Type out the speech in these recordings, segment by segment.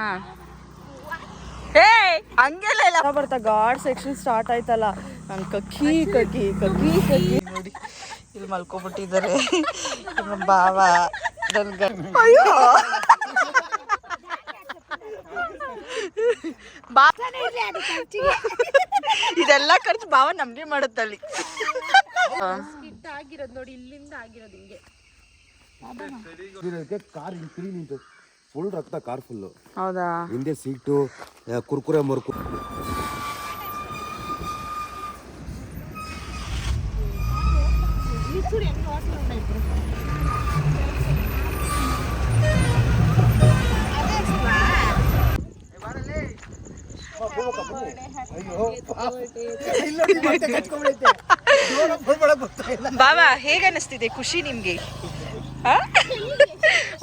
ಹಾ. ಹೇ ಹಂಗೆಲ್ಲ ಇಲ್ಲ. ಬರ್ತಾ ಗಾಡ್ ಸೆಕ್ಷನ್ ಸ್ಟಾರ್ಟ್ ಆಯ್ತಲ್ಲ. ನಾನು ಕಕ್ಕಿ ಕಕ್ಕಿ ಕಕ್ಕಿ ಕಕ್ಕಿ. ನೋಡಿ ಇಲ್ಲಿ ಮಲ್ಕೊಬಿಟ್ಟಿದ್ದಾರೆ. ನಮ್ಮ ಬಾವ ಅಯ್ಯೋ. ಬಾ. ಇದೆಲ್ಲ ಖರ್ಚು ಬಾವ ನಮ್ಗೆ ಮಾಡುತ್ತಲ್ಲಿ ಆಗಿರೋದು ನೋಡಿ ಇಲ್ಲಿಂದ ಆಗಿರೋದು ಹಿಂಗೆ. ಕಾರ್ ಹಿಂಗೆ ನಿಂತು ಫುಲ್ ರಕ್ತ ಕಾರ್ ಫುಲ್ ಹೌದಾ? ಹಿಂದೆ ಸೀಟು ಕುರ್ಕುರೆ ಮರ್ಕು ಬಾಬಾ ಹೇಗನ್ನಿಸ್ತಿದೆ ಖುಷಿ ನಿಮ್ಗೆ?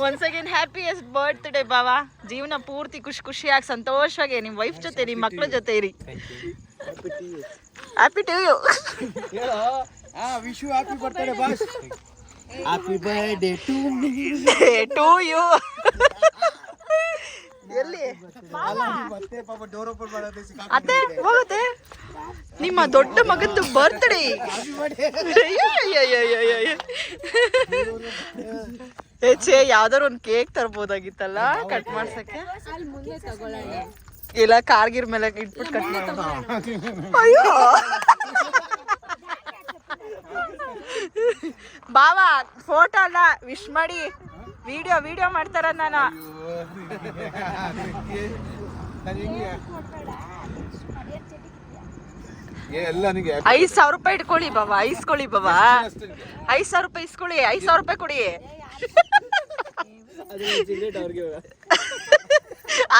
ಒನ್ಸ್ ಅಗೇನ್ ಹ್ಯಾಪಿಯೆಸ್ಟ್ ಬರ್ತ್ಡೇ ಬಾವಾ ಜೀವನ ಪೂರ್ತಿ ಖುಷಿ ಖುಷಿಯಾಗಿ ಸಂತೋಷವಾಗಿ. ನಿಮ್ಮ ವೈಫ್ ಜೊತೆ ನಿಮ್ಮ ಮಕ್ಳ ಜೊತೆ ಇರಿ. Happy to you wish happy birthday boss happy birthday to you ಎಲ್ಲಿ? ಮತ್ತೆ ಪಾಪ ಡೋರ್ ಓಪನ್ ಮಾಡೋದೇ ಅತ್ತೆ ಹೋಗುತ್ತೆ. ನಿಮ್ಮ ದೊಡ್ಡ ಮಗಂದು ಬರ್ತ್ಡೇ ಹೆಚ್ಚೆ ಯಾವ್ದಾರು ಒಂದು ಕೇಕ್ ತರ್ಬೋದಾಗಿತ್ತಲ್ಲ ಕಟ್ ಮಾಡ್ಸಕ್ಕೆ? ಅಲ್ಲಿ ಮುಂದೆ ತಗೊಳ್ಳೋಣ ಇಲ್ಲ ಕಾರ್ಗಿರ್ ಮೇಲೆ ಇಟ್ಬಿಟ್ಟು ಕಟ್ ಮಾಡೋಣ ಅಯ್ಯೋ. ಬಾವಾ ಫೋಟೋ ಅಲ್ಲ ವಿಶ್ ಮಾಡಿ. ವಿಡಿಯೋ ವಿಡಿಯೋ ಮಾಡ್ತಾರ ನಾನು. ಐದ್ ಸಾವಿರ ರೂಪಾಯಿ ಇಟ್ಕೊಳ್ಳಿ ಬಾಬಾ ಐಸ್ಕೊಳ್ಳಿ ಬಾಬಾ ಐದ್ ಸಾವಿರ ರೂಪಾಯಿ ಇಸ್ಕೊಳ್ಳಿ ಐದ್ ಸಾವಿರ ರೂಪಾಯಿ ಕೊಡಿ.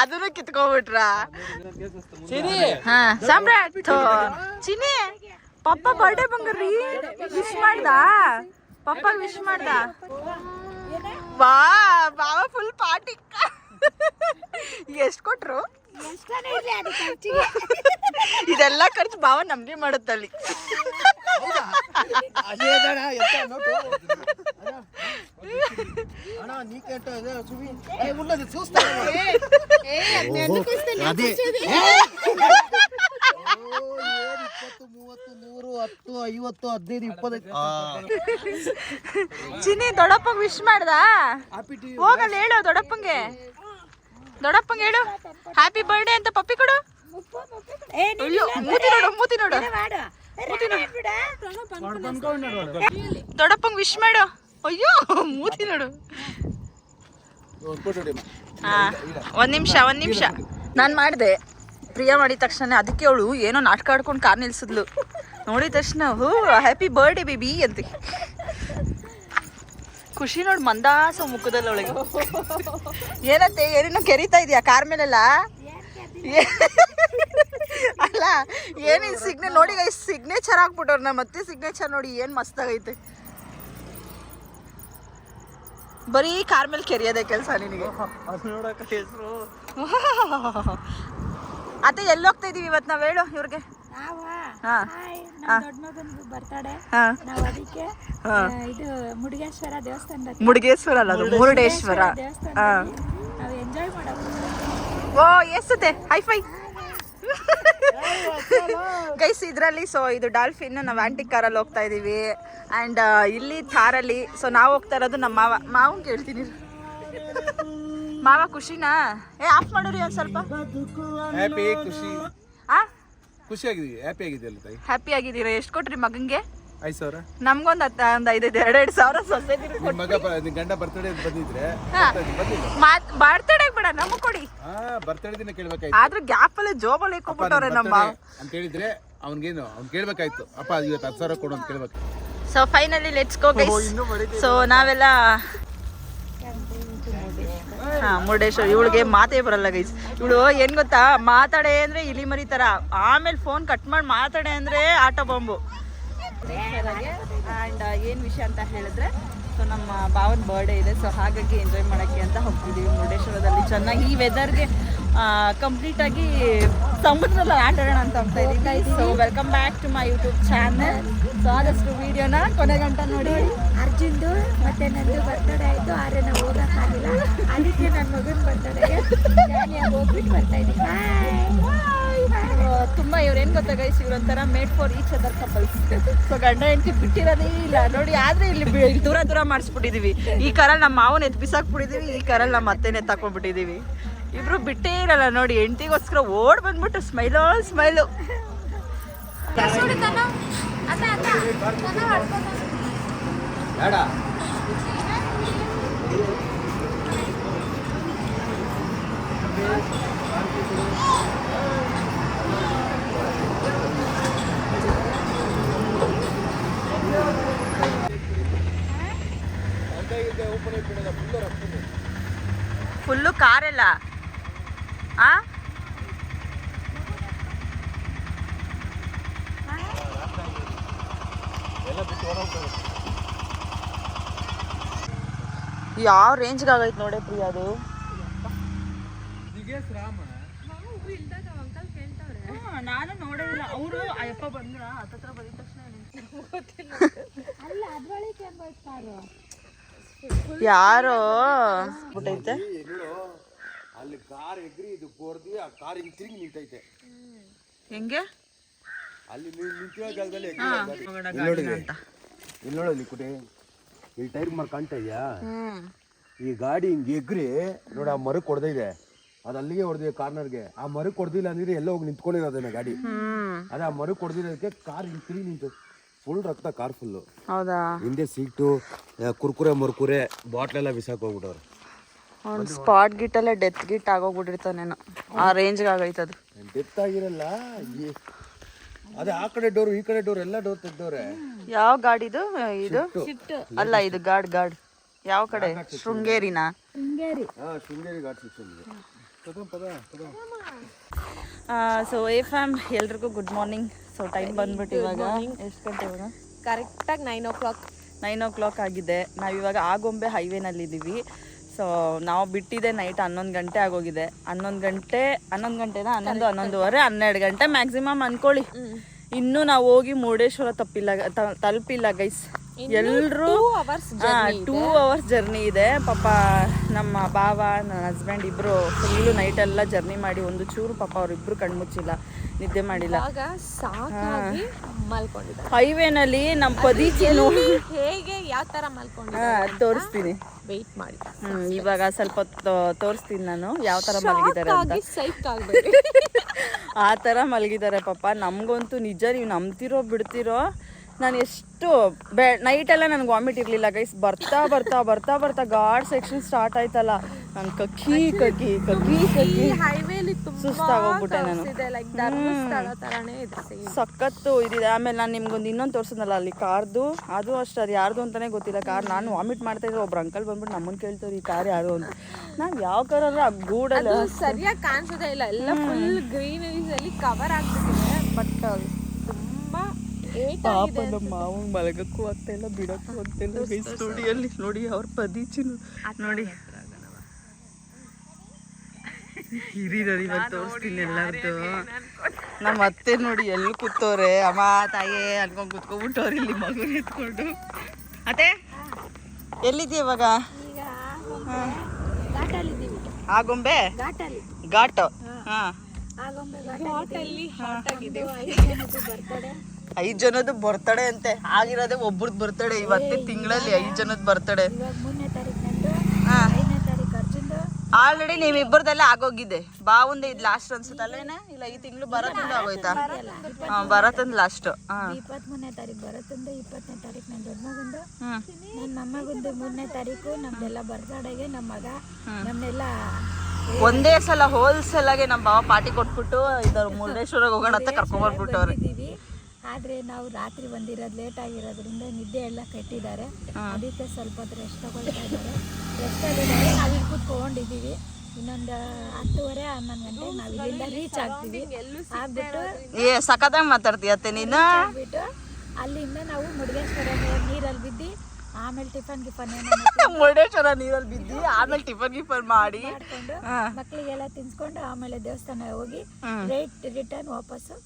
ಅದನ್ನು ಕಿತ್ಕೊಂಡ್ಬಿಟ್ರ? ಸಾಮ್ರಾಟ್. ಚಿನಿ ಪಪ್ಪ ಬರ್ಡೇ ಬಂಗಾರ್ರಿ. ವಿಶ್ ಮಾಡ್ದ? ಪಪ್ಪ ವಿಶ್ ಮಾಡ್ದ? ವಾ ಬಾವ ಫುಲ್ ಪಾರ್ಟಿ ಎಷ್ಟು ಕೊಟ್ರು? ಇದೆಲ್ಲ ಖರ್ಚು ಭಾವ ನಮ್ಗೆ ಮಾಡುತ್ತಲ್ಲಿ. ಐವತ್ತು ಹದಿನೈದು ಚಿನ್ನಿ ದೊಡ್ಡಪ್ಪಂಗ್ ವಿಶ್ ಮಾಡ್ದ? ಹೋಗಲ್ಲ ಹೇಳು ದೊಡ್ಡಪ್ಪಂಗೆ. ದೊಡ್ಡಪ್ಪಂಗೆ ಹೇಳು. ಹ್ಯಾಪಿ ಬರ್ಡೇ ಅಂತ ಪಪ್ಪಿ ಕೊಡು. ಅಯ್ಯೋ ಮೂತಿ ನೋಡು ಮೂತಿ ನೋಡು. ದೊಡ್ಡಪ್ಪಂಗೆ ವಿಶ್ ಮಾಡು. ಅಯ್ಯೋ ಮೂತಿ ನೋಡು. ಹಾ ಒಂದ್ ನಿಮಿಷ ಒಂದ್ ನಿಮಿಷ. ನಾನು ಮಾಡಿದೆ. ಪ್ರಿಯಾ ಮಾಡಿದ ತಕ್ಷಣ ಅದಕ್ಕೆ ಅವಳು ಏನೋ ನಾಟಕ ಆಡ್ಕೊಂಡು ಕಾರ್ ನಿಲ್ಸಿದ್ಲು. ನೋಡಿದ ತಕ್ಷಣ ಹೂ ಹ್ಯಾಪಿ ಬರ್ಡೇ ಬೇಬಿ ಅಂತ. ಖುಷಿ ನೋಡಿ ಮಂದಾಸ ಮುಖದಲ್ಲಿ ಅವಳಿಗೆ. ಏನತ್ತೆ ಏನೇನೋ ಕೆರಿತಾ ಇದೆಯಾ ಕಾರ್ ಮೇಲೆಲ್ಲ? ಅಲ್ಲ ಏನಿದು ಸಿಗ್ನೆ ನೋಡಿ ಸಿಗ್ನೇಚರ್ ಹಾಕ್ಬಿಟ್ಟವ್ರ ನಾ ಮತ್ತೆ ಸಿಗ್ನೇಚರ್ ನೋಡಿ ಏನು ಮಸ್ತಾಗೈತೆ ಬರೀ ಕಾರ್ ಮೇಲೆ ಕೆರಿಯೋದೇ ಕೆಲಸ ನಿನಗೆ. ಹೆಸರು. ಅತ್ತೆ ಎಲ್ಲಿ ಹೋಗ್ತಾ ಇದೀವಿ ಇವತ್ತು ನಾವು ಹೇಳು ಇವ್ರಿಗೆ? ಹಾ. ದೊಡ್ಡ ಮಗನ್ದು ಬರ್ತಡೆ ಹಾ. ನಾವ್ ಅದಕ್ಕೆ ಆ, ಇದು ದೇವಸ್ಥಾನದ ಮುರುಗೇಶ್ವರ ಅಲ್ಲ ಅದು ಮುರುಡೇಶ್ವರ ಹಾ ದೇವಸ್ಥಾನದಲ್ಲಿ ನಾವು ಎಂಜಾಯ್ ಮಾಡೋದು. ಓ ಎಷ್ಟತೆ ಗೈಸ್ ಇದರಲ್ಲಿ ಸೊ ಇದು ಡಾಲ್ಫಿನ್ ನಾವು ಆಂಟಿಕ್ ಕಾರಲ್ಲಿ ಹೋಗ್ತಾ ಇದೀವಿ. ಆ್ಯಂಡ್ ಇಲ್ಲಿ ಥಾರಲ್ಲಿ ಸೊ ನಾವು ಹೋಗ್ತಾ ಇರೋದು ನಮ್ಮ ಮಾವ. ಮಾವನ್ ಕೇಳ್ತೀನಿ. ಮಾವ ಖುಷಿನಾ? ಏ ಆಫ್ ಮಾಡೋರಿ ಒಂದು ಸ್ವಲ್ಪ. ಹ್ಯಾಪಿ ಖುಷಿ. ಆ? ಖುಷಿ ಆಗಿದೀವಿ ಹ್ಯಾಪಿ ಆಗಿದೆಯಲ್ಲ ತಾಯಿ? ಹ್ಯಾಪಿ ಆಗಿದ್ದೀರಾ? ಎಷ್ಟು ಕೊಟ್ರಿ ಮಗಂಗೆ? ಐದು ಸಾವಿರ. ನಮ್ಗೊಂದು ಹತ್ತು ಒಂದು ಐದೈದು ಎರಡೆರಡು ಸಾವಿರ ಸೊಸೆ ನಿಮ್ಮ ಮಗ ಬ- ನಿಮ್ ಗಂಡ ಬರ್ತಡೇ ಬಂದಿದ್ರೆ ಹಾ. ಬಂದಿಲ್ಲ? ಮಾತ್ ಬಾಡ್ತಡೆ ಬೇಡ ನಮಗೆ ಕೊಡಿ. ಹಾ ಬರ್ತಡೇ ದಿನ ಕೇಳ್ಬೇಕಾಯ್ತು. ಆದ್ರೆ ಗ್ಯಾಪ್ ಅಲ್ಲಿ ಜೋಬಲ್ಲಿ ಅಪ್ಪ, ಇಕ್ಕೊಬಿಟ್ಟವ್ರೆ ನಿನ್ ನಮ್ಮ birthday ಅಂತ ಹೇಳಿದ್ರೆ ಅವ್ನಿಗೇನು ಅವ್ನು ಕೇಳ್ಬೇಕಾಯ್ತು. ಅಪ್ಪ ಇವತ್ತು ಹತ್ತು ಸಾವಿರ ಕೊಡು ಅಂತ ಕೇಳ್ಬೇಕು so finally let's go guys so ನಾವೆಲ್ಲ ಹಾ, ಮುರುಡೇಶ್ವರ, ಇವಳಿಗೆ ಮಾತೇ ಬರಲ್ಲ ಗೈಸ್ ಇವಳು ಏನ್ ಗೊತ್ತಾ, ಮಾತಾಡೆ ಅಂದ್ರೆ ಇಲಿ ಮರಿ ತರ. ಆಮೇಲೆ ಫೋನ್ ಕಟ್ ಮಾಡಿ ಮಾತಾಡೆ ಅಂದ್ರೆ ಆಟೋ ಬಾಂಬು ಅಂಡ್ ಏನು ವಿಷಯ ಅಂತ ಹೇಳಿದ್ರೆ ಸೊ ನಮ್ಮ ಭಾವನ ಬರ್ಡೇ ಇದೆ ಸೊ ಹಾಗಾಗಿ ಎಂಜಾಯ್ ಮಾಡೋಕ್ಕೆ ಅಂತ ಹೋಗ್ತಿದ್ದೀವಿ ಮುರುಡೇಶ್ವರದಲ್ಲಿ. ಚೆನ್ನಾಗಿ ಈ ವೆದರ್ಗೆ ಕಂಪ್ಲೀಟ್ ಆಗಿ ಸಮುದ್ರದಲ್ಲಿ ಆಟ ಆಡೋಣ ಅಂತ ಹೋಗ್ತಾ ಇದ್ದೀವಿ so welcome back to my YouTube channel so ಆದಷ್ಟು ವಿಡಿಯೋನ ಕೊನೆ ಗಂಟ ನೋಡಿ. ಅರ್ಜುನ್ದು ಮತ್ತೆ ನಂದು ಬರ್ತಡೇ ಆಯಿತು ಆದರೆ ನಾವು ಹೋಗೋಕ್ಕಾಗಿಲ್ಲ ಅದಕ್ಕೆ ನನ್ನ ಮಗನ ಬರ್ತಡೇಗೆ ಹೋಗ್ಬಿಟ್ಟು ಬರ್ತಾ ಇದ್ದೀನಿ ತುಂಬಾ ಇವ್ರು ಏನು ಗೊತ್ತಾ guys ಇವ್ರೊಂಥರ made for each other couples so ಗಂಡ ಹೆಂಡತಿ ಬಿಟ್ಟಿರೋದೇ ಇಲ್ಲ. ನೋಡಿ ಆದ್ರೆ ಇಲ್ಲಿ ದೂರ ದೂರ ಮಾಡಿಸ್ಬಿಟ್ಟಿದೀವಿ. ಈ ಕರಲ್ ನಮ್ಮ ಮಾವನ ಎತ್ ಬಿಸಾಕ್ಬಿಟ್ಟಿದೀವಿ ಈ ಕರಲ್ ನಮ್ಮ ಅತ್ತೆನ ಎತ್ತಾಕೊಂಡ್ಬಿಟ್ಟಿದೀವಿ ಇಬ್ರು ಬಿಟ್ಟೇ ಇರಲ್ಲ ನೋಡಿ ಹೆಂಡತಿಗೋಸ್ಕರ ಓಡ್ ಬಂದ್ಬಿಟ್ಟು ಸ್ಮೈಲ್ ಸ್ಮೈಲು ಬೇಡ. ಫುಲ್ಲು ಕಾರೆಲ್ಲ ಆ? ಯಾವ ರೇಂಜ್ಗೆ ಆಗೈತೆ ನೋಡೆ ಪ್ರಿಯ ಅದು? ನಾನು ನೋಡಿಲ್ಲ ಅವರು ಅಯ್ಯಪ್ಪ ಬಂದ್ರ? ಹತ್ತತ್ರ ಬಂದ ತಕ್ಷಣ ಅಲ್ಲ ಅದ್ರೊಳಗೆ ಯಾರೋ? ಬಿಟ್ಟೈತೆ ಅಲ್ಲಿ ಕಾರ್ ಎಗ್ರಿ ಇದು ಕೊರ್ದಿ ಆ ಕಾರ್ ಹಿಂಗ್ ತಿರುಗಿ ನಿಂತೈತೆ. ಹೆಂಗೆ? ಅಲ್ಲಿ ನೀನ್ ನಿಂತಿರೋ ಜಾಗದಲ್ಲಿ ಆ ಇಲ್ಲಿ ನೋಡು ಇಲ್ಲಿ ಕುಟಿ. ಇಲ್ಲಿ ಟೈರ್ ಮರ ಕಾಣ್ತಾ ಇದೆಯಾ? ಈ ಗಾಡಿ ಹಿಂಗ್ ಎಗ್ರಿ ನೋಡಿ ಆ ಮರಕ್ಕೆ ಹೊಡೆದಿದೆ ಅದು ಅಲ್ಲಿಗೆ ಹೊಡೆದಿದೆ ಕಾರ್ನರ್ಗೆ. ಆ ಮರಕ್ಕೆ ಹೊಡೆದಿಲ್ಲ ಅಂದ್ರೆ ಎಲ್ಲ ಹೋಗಿ ನಿಂತ್ಕೊಂಡಿರೋದನ್ನ ಗಾಡಿ. ಹ್ಮ್. ಅದೇ ಆ ಮರಕ್ಕೆ ಹೊಡೆದಿರೋದಕ್ಕೆ ಕಾರ್ ಹಿಂಗ್ ತಿರುಗಿ ನಿಂತು. ಫುಲ್ ರಕ್ತ ಕಾರ್ ಫುಲ್ಲು ಹೌದಾ? ಹಿಂದೆ ಸೀಟು ಕುರ್ಕುರೆ ಮುರ್ಕುರೆ ಬಾಟ್ಲೆಲ್ಲ ಬಿಸಾಕ್ ಹೋಗ್ಬಿಟ್ಟವ್ರು. ಒಂದು ಸ್ಪಾಟ್ ಗಿಟ್ಟಲ್ಲೇ ಡೆತ್ ಗಿಟ್ ಆಗೋಗ್ಬಿಟ್ಟಿರ್ತಾನೇನೋ ಆ ರೇಂಜ್ಗೆ ಆಗೈತದು ಡೆತ್ ಆಗಿರಲ್ಲ ಈ- ಅದೇ ಆ ಕಡೆ ಡೋರ್ ಈ ಕಡೆ ಡೋರ್ ಎಲ್ಲ ಡೋರ್ ತೆಗ್ದವ್ರೆ. ಯಾವ ಗಾಡಿದು ಇದು? ಅಲ್ಲ ಇದು ಗಾಡ್ ಗಾಡ್. ಯಾವ ಕಡೆ? ಶೃಂಗೇರಿನಾ? ಶೃಂಗೇರಿ. ಹಾ ಶೃಂಗೇರಿ ಘಾಟ್ ಶಿಕ್ಷಣ ಸೊ ಎ ಫ್ಯಾಮ್ ಎಲ್ರಿಗೂ ಗುಡ್ ಮಾರ್ನಿಂಗ್ ಸೊ ಟೈಮ್ ಬಂದ್ಬಿಟ್ಟು ಇವಾಗ ಎಷ್ಟು ಗಂಟೆ ಇವಾಗ? ಕರೆಕ್ಟಾಗಿ nine o'clock nine o'clock ಆಗಿದೆ ನಾವಿವಾಗ ಆಗೊಂಬೆ ಹೈವೇನಲ್ಲಿದ್ದೀವಿ ಸೊ ನಾವು ಬಿಟ್ಟಿದೆ ನೈಟ್ ಹನ್ನೊಂದು ಗಂಟೆ ಆಗೋಗಿದೆ. ಹನ್ನೊಂದು ಗಂಟೆ ಹನ್ನೊಂದು ಗಂಟೆನ? ಹನ್ನೊಂದು ಹನ್ನೊಂದುವರೆ ಹನ್ನೆರಡು ಗಂಟೆ ಮ್ಯಾಕ್ಸಿಮಮ್ ಅನ್ಕೊಳ್ಳಿ. ಇನ್ನೂ ನಾವು ಹೋಗಿ ಮುರುಡೇಶ್ವರ ತಪ್ಪಿಲ್ಲ ತಲುಪಿಲ್ಲ ಗೈಸ್ ಎಲ್ಲರೂ ಟೂ ಅವರ್ಸ್ ಜರ್ನಿ ಇದೆ. ಪಾಪ ನಮ್ಮ ಬಾವ ನನ್ನ ಹಸ್ಬೆಂಡ್ ಇಬ್ರು ಫುಲ್ಲು ನೈಟೆಲ್ಲ ಜರ್ನಿ ಮಾಡಿ ಒಂದು ಚೂರು ಪಾಪ ಅವ್ರಿಬ್ರು ಕಣ್ಮುಚ್ಚಿಲ್ಲ ನಿದ್ದೆ ಮಾಡಿಲ್ಲ. ಹೈವೇ ನಲ್ಲಿ ಮಲ್ಕೊಂಡಿದ್ದಾರೆ. ಹೈವೇನಲ್ಲಿ ನಮ್ಮ ಪದೀಚಿ ನೋಡಿ. ಹೇಗೆ ಯಾವ ತರ ಮಲ್ಕೊಂಡು ತೋರಿಸ್ತೀನಿ. ವೆಯ್ಟ್ ಮಾಡಿ. ಹ್ಮ್ ಇವಾಗ ಸ್ವಲ್ಪ ತೋರಿಸ್ತೀನಿ ನಾನು ಯಾವ ತರ ಮಲಗಿದ್ದಾರೆ ಅಂತ. ಆ ತರ ಮಲಗಿದ್ದಾರೆ ಪಾಪ. ನಮಗಂತೂ ನಿಜ ನೀವು ನಂಬ್ತಿರೋ ಬಿಡ್ತಿರೋ ನಾನು ಎಷ್ಟು ಬೆ ನೈಟೆಲ್ಲ ನನಗೆ ವಾಮಿಟ್ ಇರಲಿಲ್ಲ ಗೈಸ್ ಬರ್ತಾ ಬರ್ತಾ ಬರ್ತಾ ಬರ್ತಾ ಗಾಡ್ ಸೆಕ್ಷನ್ ಸ್ಟಾರ್ಟ್ ಆಯ್ತಲ್ಲ. ನಾನು ಕಕ್ಕಿ ಕಕ್ಕಿ ಕಕ್ಕಿ ಕಕ್ಕಿ ಹೈವೇಲಿ ತುಂಬಾ ಸುಸ್ತಾಗೋಗ್ಬಿಟ್ಟೆ ನಾನು. ಸಖತ್ತು ಇದಿದೆ. ಆಮೇಲೆ ನಾನು ನಿಮ್ಗೊಂದು ಇನ್ನೊಂದು ತೋರಿಸಿದ್ನಲ್ಲ ಅಲ್ಲಿ ಕಾರ್ದು? ಅದು ಅಷ್ಟು ಅದು ಯಾರ್ದು ಅಂತಲೇ ಗೊತ್ತಿಲ್ಲ. ಕಾರ್ ನಾನು ವಾಮಿಟ್ ಮಾಡ್ತಾ ಇದ್ರೆ ಒಬ್ರು ಅಂಕಲ್ ಬಂದ್ಬಿಟ್ಟು ನಮ್ಮನ್ನು ಕೇಳ್ತಾರೆ ಈ ಕಾರ್ ಯಾರು ಅಂತ? ನಾವು ಯಾವ ಆ ಗೂಡಲ್ಲ ಸರಿಯಾಗಿ ಕಾಣಿಸೋದೇ ಇಲ್ಲ. ಎಲ್ಲ ಫುಲ್ ಗ್ರೀನರೀಸಲ್ಲಿ ಕವರ್ ಆಗ್ತಿದೆ ಬಟ್ ಪಾಪ ನಮ್ಮ ಮಾವ ಮಲಗಕ್ಕೂ ಆಗ್ತಾ ಇಲ್ಲ ಬಿಡಕ್ಕೂ ಆಗ್ತಾ ಇಲ್ಲ. ಸ್ಟುಡಿಯಲ್ಲಿ ನೋಡಿ ಅವ್ರ ಪದೀಚಿ ನೋಡಿ. ಹಿರಿಯರು ಇವತ್ತು ತೋರಿಸ್ತೀನಿ ಎಲ್ಲಾರ್ದು. ನಮ್ಮ ಅತ್ತೆ ನೋಡಿ ಎಲ್ಲಿ ಕೂತವ್ರೆ. ಅಮ್ಮ ತಾಯೇ ಅನ್ಕೊಂಡ್ ಕೂತ್ಕೊಂಡ್ಬಿಟ್ಟವ್ರು ಇಲ್ಲಿ ಮಗು ಎತ್ಕೊಂಡು. ಅತ್ತೆ ಎಲ್ಲಿದ್ದೀಯ ಇವಾಗ? ಆ ಗೊಂಬೆ ಘಾಟ್. ಹಾ. ಐದ್ ಜನದ್ದು ಬರ್ತಡೆ ಅಂತೆ. ಆಗಿರೋದೇ ಒಬ್ರದ್ದು ಬರ್ತಡೆ ಇವತ್ತೇ ತಿಂಗಳಲ್ಲಿ ಐದ್ ಜನದ ಬರ್ತಡೆ ಆಲ್ರೆಡಿ ನೀವ್ ನಿಮ್ಮಿಬ್ಬರದೆಲ್ಲ ಆಗೋಗಿದೆ. ಬಾವುಂದೆ ಇದು ಲಾಸ್ಟ್ ಅನ್ಸುತ್ತಲ್ಲೇನೆ ಇಲ್ಲ ಈ ತಿಂಗಳು ಬರತ್ತಂದು ಆಗೋಯ್ತಾ? ಹಾ ಅಂದ್ ಲಾಸ್ಟ್ ಇಪ್ಪತ್ಮೂರನೇ ತಾರೀಕು ಅಂದ್ರೆ ಇಪ್ಪತ್ತನೇ ತಾರೀಕು ನನ್ನ ದೊಡ್ಡ ಮಗಂದು ನನ್ನ ಮೊಮ್ಮಗಂದು ಮೂರನೇ ತಾರೀಕು ನಮ್ದೆಲ್ಲ ಬರ್ತಡೆಗೆ ನಮ್ಮ ಮಗ. ನಮ್ಮನ್ನೆಲ್ಲ ಒಂದೇ ಸಲ ಹೋಲ್ಸೇಲ್ ಆಗಿ ನಮ್ಮ ಬಾವ ಪಾರ್ಟಿ ಕೊಟ್ಬಿಟ್ಟು ಇದ್ರ ಮುರುಡೇಶ್ವರ ಹೋಗೋಣ ಅಂತ ಕರ್ಕೊಂಡ್ ಬರ್ಬಿಟ್ಟು ಇದ್ದೀವಿ ಆದ್ರೆ ನಾವು ರಾತ್ರಿ ಬಂದಿರೋದು ಲೇಟ್ ಆಗಿರೋದ್ರಿಂದ ನಿದ್ದೆ ಎಲ್ಲ ಕಟ್ಟಿದ್ದಾರೆ. ಅದಕ್ಕೆ ಸ್ವಲ್ಪ ಹೊತ್ತು ರೆಸ್ಟ್ ತಗೊಳ್ತಾ ಇದ್ದಾರೆ. ರೆಸ್ಟ್ ಆಗಿದ್ದಾರೆ ನಾವು ಇಲ್ಲಿ ಕೂತ್ಕೊಂಡಿದ್ದೀವಿ. ಇನ್ನೊಂದು ಹತ್ತುವರೆ ಹನ್ನೊಂದು ಗಂಟೆ ನಾವು ಇಲ್ಲಿಂದ ರೀಚ್ ಆಗ್ತೀವಿ. ಆಗ್ಬಿಟ್ಟು ಏ ಸಖತ್ತಾಗಿ ಮಾತಾಡ್ತೀಯತ್ತೆ ನೀನು? ಆಗ್ಬಿಟ್ಟು ಅಲ್ಲಿಂದ ನಾವು ಮುರುಡೇಶ್ವರ ನೀರಲ್ಲಿ ಬಿದ್ದು ಆಮೇಲೆ ಟಿಫನ್ ಗಿಫನ್ ಏನೋ ಮುರುಡೇಶ್ವರ ನೀರಲ್ಲಿ ಬಿದ್ದು ಆಮೇಲೆ ಟಿಫನ್ ಗಿಫನ್ ಮಾಡಿ. ಮಾಡ್ಕೊಂಡು. ಮಕ್ಕಳಿಗೆಲ್ಲ ತಿನ್ಸ್ಕೊಂಡು ಆಮೇಲೆ ದೇವಸ್ಥಾನ ಹೋಗಿ ರೈಟ್ ರಿಟರ್ನ್ ವಾಪಸ್ಸು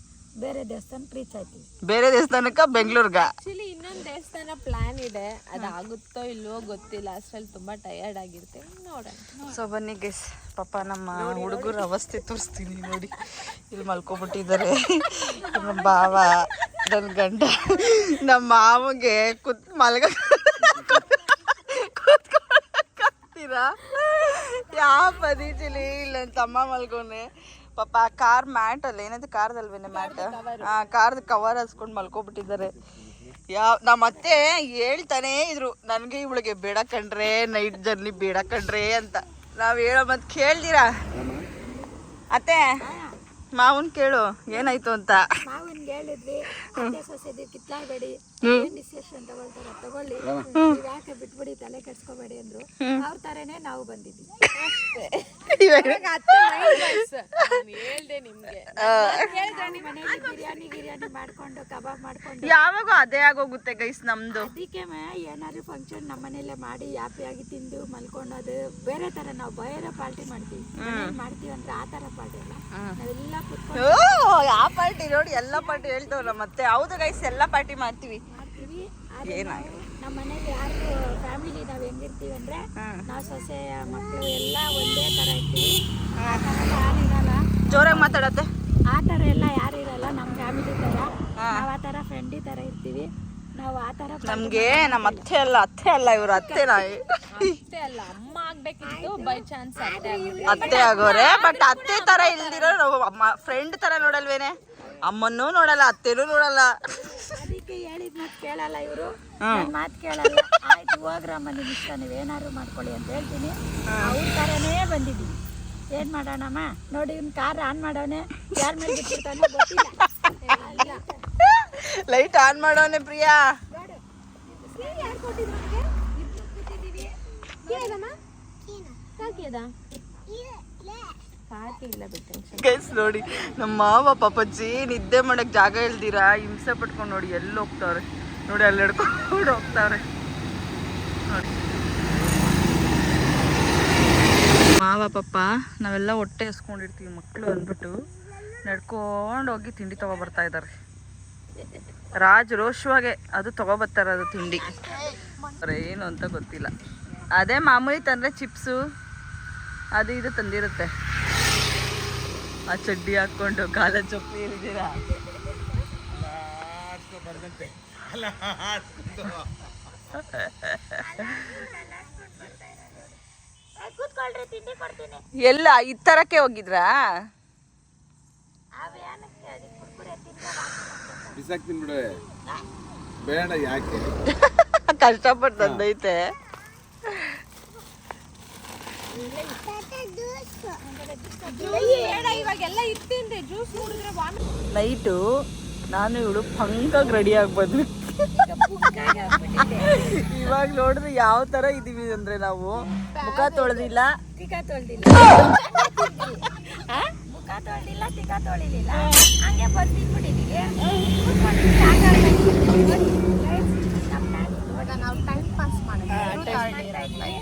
ಬೇರೆ ದೇವಸ್ಥಾನಕ್ಕೆ ರೀಚ್ ಆಯ್ತೀವಿ ಬೇರೆ ದೇವಸ್ಥಾನಕ್ಕ ಬೆಂಗಳೂರ್ಗ. ಆಕ್ಚುಲಿ ಇನ್ನೊಂದು ದೇವಸ್ಥಾನ ಪ್ಲಾನ್ ಇದೆ. ಅದಾಗುತ್ತೋ ಇಲ್ವೋ ಗೊತ್ತಿಲ್ಲ. ಅಷ್ಟ್ರಲ್ಲಿ ತುಂಬಾ ಟಯರ್ಡ್ ಆಗಿರ್ತೀವಿ ನೋಡೋಣ. ಸೊ ಬನ್ನಿ ಗೆಸ್ ಪಾಪ ನಮ್ಮ ಹುಡುಗರ ಅವಸ್ಥೆ ತೋರಿಸ್ತೀನಿ ನೋಡಿ. ಇಲ್ಲಿ ಮಲ್ಕೊಬಿಟ್ಟಿದ್ದಾರೆ. ನಮ್ಮ ಬಾವ ನನ್ನ ಗಂಡ ನಮ್ಮ ಮಾವಗೆ ಕುತ್ ಮಲ್ಗ ಕೂತ್ಕೊಳಕ್ಕಾಗ್ತೀರಾ ಯಾವ ಪದೀಚಿಲಿ ಇಲ್ಲ ನನ್ನ ತಮ್ಮ ಮಲ್ಗೋನೆ. ಪಾಪ ಕಾರ್ ಮ್ಯಾಟ್ ಅಲ್ಲ ಏನಂತ ಕಾರ್ದಲ್ವೇನೆ ಮ್ಯಾಟ್? ಹಾ ಕಾರ್ದ ಕವರ್ ಹಸ್ಕೊಂಡು ಮಲ್ಕೊಬಿಟ್ಟಿದ್ದಾರೆ. ಯಾವ ನಮ್ಮ ಅತ್ತೆ ಹೇಳ್ತಾನೆ ಇದ್ರು ನನಗೆ ಇವಳಿಗೆ ಬೇಡ ಕಂಡ್ರೆ ನೈಟ್ ಜರ್ನಿ ಬೇಡ ಕಂಡ್ರೆ ಅಂತ. ನಾವು ಹೇಳೋ ಮತ್ತೆ ಕೇಳ್ದಿರಾ ಅತ್ತೆ ಮಾವನ್ ಕೇಳು ಏನಾಯ್ತು ಅಂತ? ಹೇಳಿದ್ವಿ ಅತ್ತೆ ಸೊಸೆದು ಕಿತ್ಲಾಡ್ಬೇಡಿ ಏನ್ ಡಿಸಿಷನ್ ತಗೊಳ್ತಾರ ತಗೊಳ್ಳಿ. ನೀವ್ ಯಾಕೆ ಬಿಟ್ಬಿಡಿ ತಲೆ ಕೆಡ್ಸ್ಕೊಬೇಡಿ ಅಂದ್ರು. ಅವ್ರ ತರನೇ ನಾವು ಬಂದಿದ್ವಿ. ಹೇಳ್ದೆ ನಿಮ್ಗೆ. ಮನೇಲಿ ಬಿರಿಯಾನಿ ಗಿರಿಯಾನಿ ಮಾಡ್ಕೊಂಡು ಕಬಾಬ್ ಮಾಡ್ಕೊಂಡು. ಯಾವಾಗ ಅದೇ ಆಗೋಗುತ್ತೆ ಗೈಸ್ ನಮ್ದು. ಅದಕ್ಕೆ ಏನಾದ್ರು ಫಂಕ್ಷನ್ ನಮ್ಮ ಮನೇಲೆ ಮಾಡಿ ಹ್ಯಾಪಿಯಾಗಿ ತಿಂದು ಮಲ್ಕೊಳೋದು ಬೇರೆ ತರ ನಾವು ಬೇರೆ ಪಾರ್ಟಿ ಮಾಡ್ತೀವಿ. ಮಾಡ್ತೀವಿ ಅಂದ್ರೆ ಆ ತರ ಪಾರ್ಟಿ ಅಲ್ಲ. ನಾವೆಲ್ಲ ಕುತ್ಕೊಂಡು ಯಾವ ಪಾರ್ಟಿ ನೋಡಿ ಎಲ್ಲ ಪಾರ್ಟಿ ಹೇಳ್ತವಲ್ಲ ಮತ್ತೆ. ಹೌದು ಗೈಸ್ ಎಲ್ಲ ಪಾರ್ಟಿ ಮಾಡ್ತೀವಿ. ಮಾಡ್ತೀವಿ. ಆದ್ರೆ ನಮ್ಮ ಮನೇಲಿ ಯಾರು ಫ್ಯಾಮಿಲಿ ನಾವು ಹೆಂಗಿರ್ತೀವಿ ಅಂದ್ರೆ ನಾವು ಸೊಸೆ ಮಕ್ಕಳು ಎಲ್ಲ ಒಂದೇ ತರ ಇರ್ತೀವಿ. ಆ ಥರ ಜೋರಾಗಿ ಮಾತಾಡತ್ತೆ. ಆ ಥರ ಎಲ್ಲ ಯಾರು ಇರಲ್ಲ ನಮ್ಮ ಫ್ಯಾಮಿಲಿ ತರ. ನಾವು ಆ ಥರ ಫ್ರೆಂಡಿ ತರ ಇರ್ತೀವಿ. ನಾವು ಆ ಥರ ನಮ್ಗೆ ನಮ್ಮ ಅತ್ತೆ ಅಲ್ಲ ಅತ್ತೆ ಅಲ್ಲ ಇವ್ರು ಅತ್ತೆ ನಾಯಿ. ಅಷ್ಟೇ ಅಲ್ಲ ಅಮ್ಮ ಆಗ್ಬೇಕಿತ್ತು ಬೈ ಚಾನ್ಸ್ ಅತ್ತೆ ಅತ್ತೆ ಆಗೋರೆ ಬಟ್ ಅತ್ತೆ ತರ ಇಲ್ದಿರೋ ನಾವು ಫ್ರೆಂಡ್ ತರ ನೋಡಲ್ವೇನೆ? ಅಮ್ಮನ್ನೂ ನೋಡಲ್ಲ ಅತ್ತೆನೂ ನೋಡಲ್ಲ. ಅದಕ್ಕೆ ಹೇಳಿದ್ ಮಾತು ಕೇಳಲ್ಲ ಇವರು. ಮಾತು ಕೇಳಲ್ಲ. ಆಯ್ತು ಹೋಗ್ರಮ್ಮ ನಿಮ್ಮ ಇಷ್ಟ. ನೀವು ಏನಾದ್ರು ಮಾಡ್ಕೊಳ್ಳಿ ಅಂತ ಹೇಳ್ತೀನಿ. ಅವ್ರ ಥರನೇ ಬಂದಿದ್ದೀನಿ ಏನ್ ಮಾಡೋಣಮ್ಮ? ನೋಡಿ ಇವ್ನ ಕಾರ್ ಆನ್ ಮಾಡೋನೆ. ಯಾರ ಮೇಲೆ ಬಿಟ್ಟಿರ್ತಾನೆ ಗೊತ್ತಿಲ್ಲ. ಲೈಟ್ ಆನ್ ಮಾಡೋನೆ ಪ್ರಿಯಾ. ಗೈಸ್ ನೋಡಿ, ನಮ್ಮ ಮಾವ ಪಾಪಜ್ಜಿ ನಿದ್ದೆ ಮಾಡಕ್ ಜಾಗ ಇಲ್ದಿರಾ, ಹಿಂಸೆ ಪಟ್ಕೊಂಡು ನೋಡಿ ಎಲ್ಲಿ ಹೋಗ್ತಾವ್ರೆ. ನೋಡಿ, ಅಲ್ಲಿ ನಡ್ಕೊಂಡು ಹೋಗ್ತಾವ್ರೆ. ನೋಡಿ. ಮಾವ, ಪಾಪ, ನಾವೆಲ್ಲ ಹೊಟ್ಟೆ ಎಸ್ಕೊಂಡಿರ್ತೀವಿ ಮಕ್ಕಳು ಅಂದ್ಬಿಟ್ಟು ನಡ್ಕೊಂಡು ಹೋಗಿ ತಿಂಡಿ ತಗೋ ಬರ್ತಾ ಇದ್ದಾರೆ ರಾಜ್ ರೋಷವಾಗೆ ಅದು ತಗೋಬರ್ತಾರೆ ಅದು ತಿಂಡಿ. ಏನು ಅಂತ ಗೊತ್ತಿಲ್ಲ. ಅದೇ ಮಾಮೂಲಿ ತಂದ್ರೆ ಚಿಪ್ಸು, ಅದು ಇದು ತಂದಿರುತ್ತೆ. ಆ ಚಡ್ಡಿ ಹಾಕೊಂಡು ಕಾಲ ಚೊಪ್ಪಿ ಇರಿದ್ದೀರಾ ಎಲ್ಲ ಈ ತರಕ್ಕೆ ಹೋಗಿದ್ರಾ? ಬಿಡು ಬೇಡ ಯಾಕೆ? ಕಷ್ಟಪಟ್ಟು ತಂದೈತೆ. ನೈಟು ನಾನು ಇವಳು ಪಂಕಾಗಿ ರೆಡಿ ಆಗ್ಬೋದು ಇವಾಗ ನೋಡಿದ್ರೆ ಯಾವ ತರ ಇದೀವಿ ಅಂದ್ರೆ ನಾವು ಮುಖ ತೊಳೆದಿಲ್ಲ. ತಿಕ್ಕ ತೊಳ್ದಿಲ್ಲ. ಮುಖ ತೊಳ್ದಿಲ್ಲ ತಿಕ್ಕ ತೊಳಿಲಿಲ್ಲ. ಹಂಗೆ ನಾವು ಟೈಮ್ ಪಾಸ್ ಮಾಡಿದ್ವಿ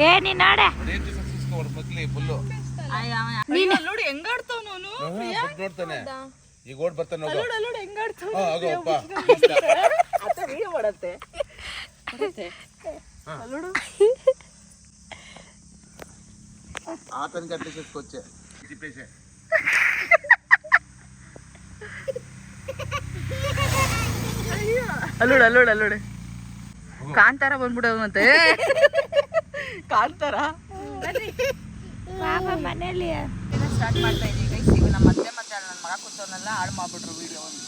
ಏ ನೀನ್ ನೋಡ. ನೀನ್? ನೋಡಿ ಬರ್ತಾನೆ ಅಲ್ಲೋಡು ಅಲ್ಲೋಡು ಅಲ್ಲೋಡೆ. ಕಾಂತಾರ ಬಂದ್ಬಿಡೋದು ಮತ್ತೆ. ಕಾಂತಾರ? ಮನೇಲಿ. ಸ್ಟಾರ್ಟ್ ಮಾಡ್ತಾ ಇದೀವಿ ಗೈಸ್ ಈಗ ನಮ್ಮ ಅತ್ತೆ ಮತ್ತೆ ನನ್ನ ಮಗ ಕೂತವನ್ನೆಲ್ಲ ಹಾಳು ಮಾಡ್ಬಿಟ್ರು ವಿಡಿಯೋ ಒಂದು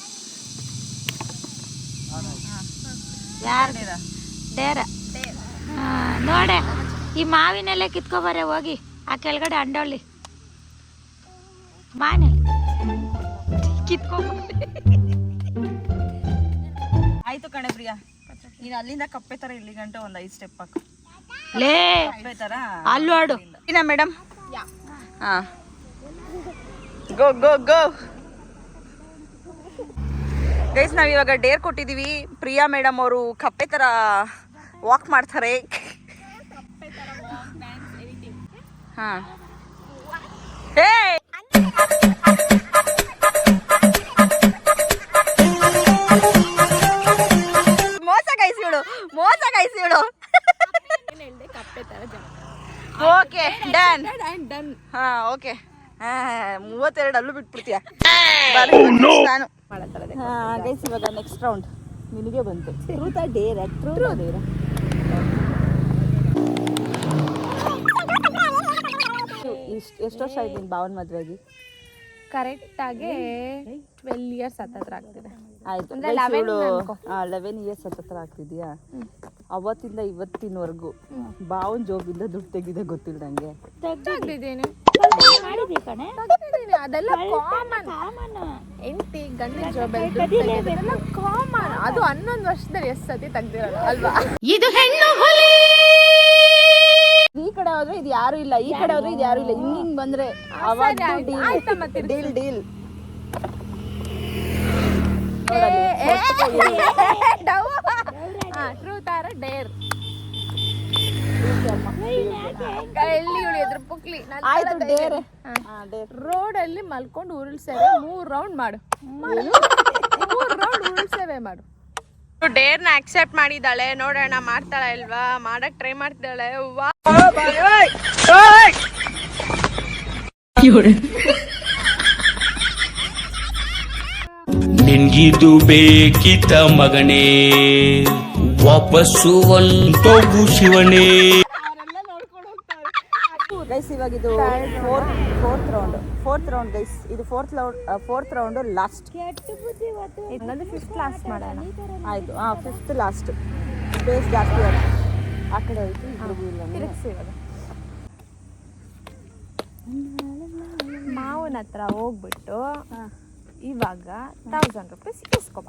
ಯಾರು? ಡೇರ. ಹಾ, ನೋಡೆ. ಈ ಮಾವಿನಲ್ಲೇ ಕಿತ್ಕೊಬಾರೆ ಹೋಗಿ. ಆ ಕೆಳಗಡೆ ಅಂಡೋಳಿ ಮಾವಿನಲ್ಲಿ ಕಿತ್ಕೊ ಆಯ್ತು ಕಣೆ ಪ್ರಿಯಾ. ನೀನು ಅಲ್ಲಿಂದ ಕಪ್ಪೆ ತರ ಇಲ್ಲಿ ಗಂಟೆ ಒಂದು ಐದು ಸ್ಟೆಪ್ ಹಾಕು. ಲೇ! ಕಪ್ಪೆ ತರ ಅಲ್ಲೋಡು ಇನ್ನ ಮೇಡಮ್ ಹಾ. ಗೋ ಗೋ ಗೋ ಗೈಸ್ ನಾವ್ ಇವಾಗ ಡೇರ್ ಕೊಟ್ಟಿದೀವಿ. ಪ್ರಿಯಾ ಮೇಡಮ್ ಅವರು ಕಪ್ಪೆ ತರ ವಾಕ್ ಮಾಡ್ತಾರೆ. ಹಾ. ಹೇ ಮೋಸ ಹೇಳು ಓಕೆ ಡನ್ ಡನ್ ಹಾ ಓಕೆ ಹಾ ಮೂವತ್ತೆರಡು ಅಲ್ಲೂ ಬಿಟ್ಬಿಡ್ತೀಯ? ನಾನು. ಗೈಸ್ ಇವಾಗ ನೆಕ್ಸ್ಟ್ ರೌಂಡ್ ನಿನಗೆ ಬಂತು. ಟ್ರೂತ ಡೇರ ಟ್ರೂತ ಡೇರ ಇಷ್ಟು ಎಷ್ಟು ವರ್ಷ ಆಯ್ತು ಭಾವನ್ ಭಾವನ ಮದ್ವೆಗೆ? ಕರೆಕ್ಟಾಗಿ ಟ್ವೆಲ್ ಇಯರ್ಸ್ ಹತ್ತತ್ರ ಆಗ್ತಿದೆ. ಆಯ್ತು. ಅಂದ್ರೆ 11 ಅನ್ಕೋ. ಲೆವೆನ್ ಇಯರ್ಸ್ ಹತ್ರ ಆಗ್ತಿದ್ಯಾ ಅವತ್ತಿಂದ ಇವತ್ತಿನವರೆಗೂ ಬಾವನ್ ಜೋಬಿಂದ ದುಡ್ಡು ತೆಗಿದೆ ಗೊತ್ತಿಲ್ಲ ನಂಗೆ. ಅದೆಲ್ಲ ಕಾಮನ್ ಎಂಟಿ ಗಂಡ ಜಾಬ್ ಎಲ್ಲ ಕಾಮನ್ ಅದು ಹನ್ನೊಂದು ವರ್ಷದಲ್ಲಿ ಎಷ್ಟು ಸತಿ ತೆಗ್ದಿರಲ್ಲ ಅಲ್ವಾ? ಈ ಕಡೆ ಹೋದ್ರೆ ಇದು ಯಾರು ಇಲ್ಲ ಈ ಕಡೆ ಹೋದ್ರೆ ಇದು ಯಾರು ಇಲ್ಲ. ಹಿಂಗ್ ಹಿಂಗ್ ಬಂದ್ರೆ ಸರಿ, ಆಯ್ತು. Deal deal truth or dare road ಅಲ್ಲಿ ಮಲ್ಕೊಂಡು ಉರುಳ್ಸೇವೆ ಮೂರ್ ರೌಂಡ್ ಮಾಡು. ಮೂರ್? ರೌಂಡ್ ಉರುಳ್ಸೇವೆ ಮಾಡು. ಡೇರ್ನ ಅಕ್ಸೆಪ್ಟ್ ಮಾಡಿದಾಳೆ ನೋಡೋಣ ಮಾಡ್ತಾಳ ಇಲ್ವಾ? ಮಾಡಕ್ ಟ್ರೈ ಮಾಡ್ತಿದ್ದಾಳೆ. ನಿನ್ಗಿದು ಬೇಕಿತ ಮಗನೇ. ವಾಪಸ್ಸು ಒಂದು ಶಿವನೇ. ಗೈಸ್ ಇವಾಗ ಇದು fourth fourth round fourth round guys ಇದು fourth round fourth round last ಇನ್ನೊಂದು ಫಿಫ್ತ್ ಲಾಸ್ಟ್ ಮಾಡೋಣ. ಆಯಿತು. ಹಾಂ ಫಿಫ್ತ್ ಲಾಸ್ಟ್ ಬೇಸ್ ಜಾಸ್ತಿ ಆಯಿತು ಆ ಕಡೆ ಹೋಯ್ತು ಇಬ್ಬರಿಗೂ ಇಲ್ಲ ಇವಾಗ. ಮಾವನ ಹತ್ರ ಹೋಗ್ಬಿಟ್ಟು ಇವಾಗ ತೌಸಂಡ್ ರುಪೀಸ್ ಇಸ್ಕೊಬ.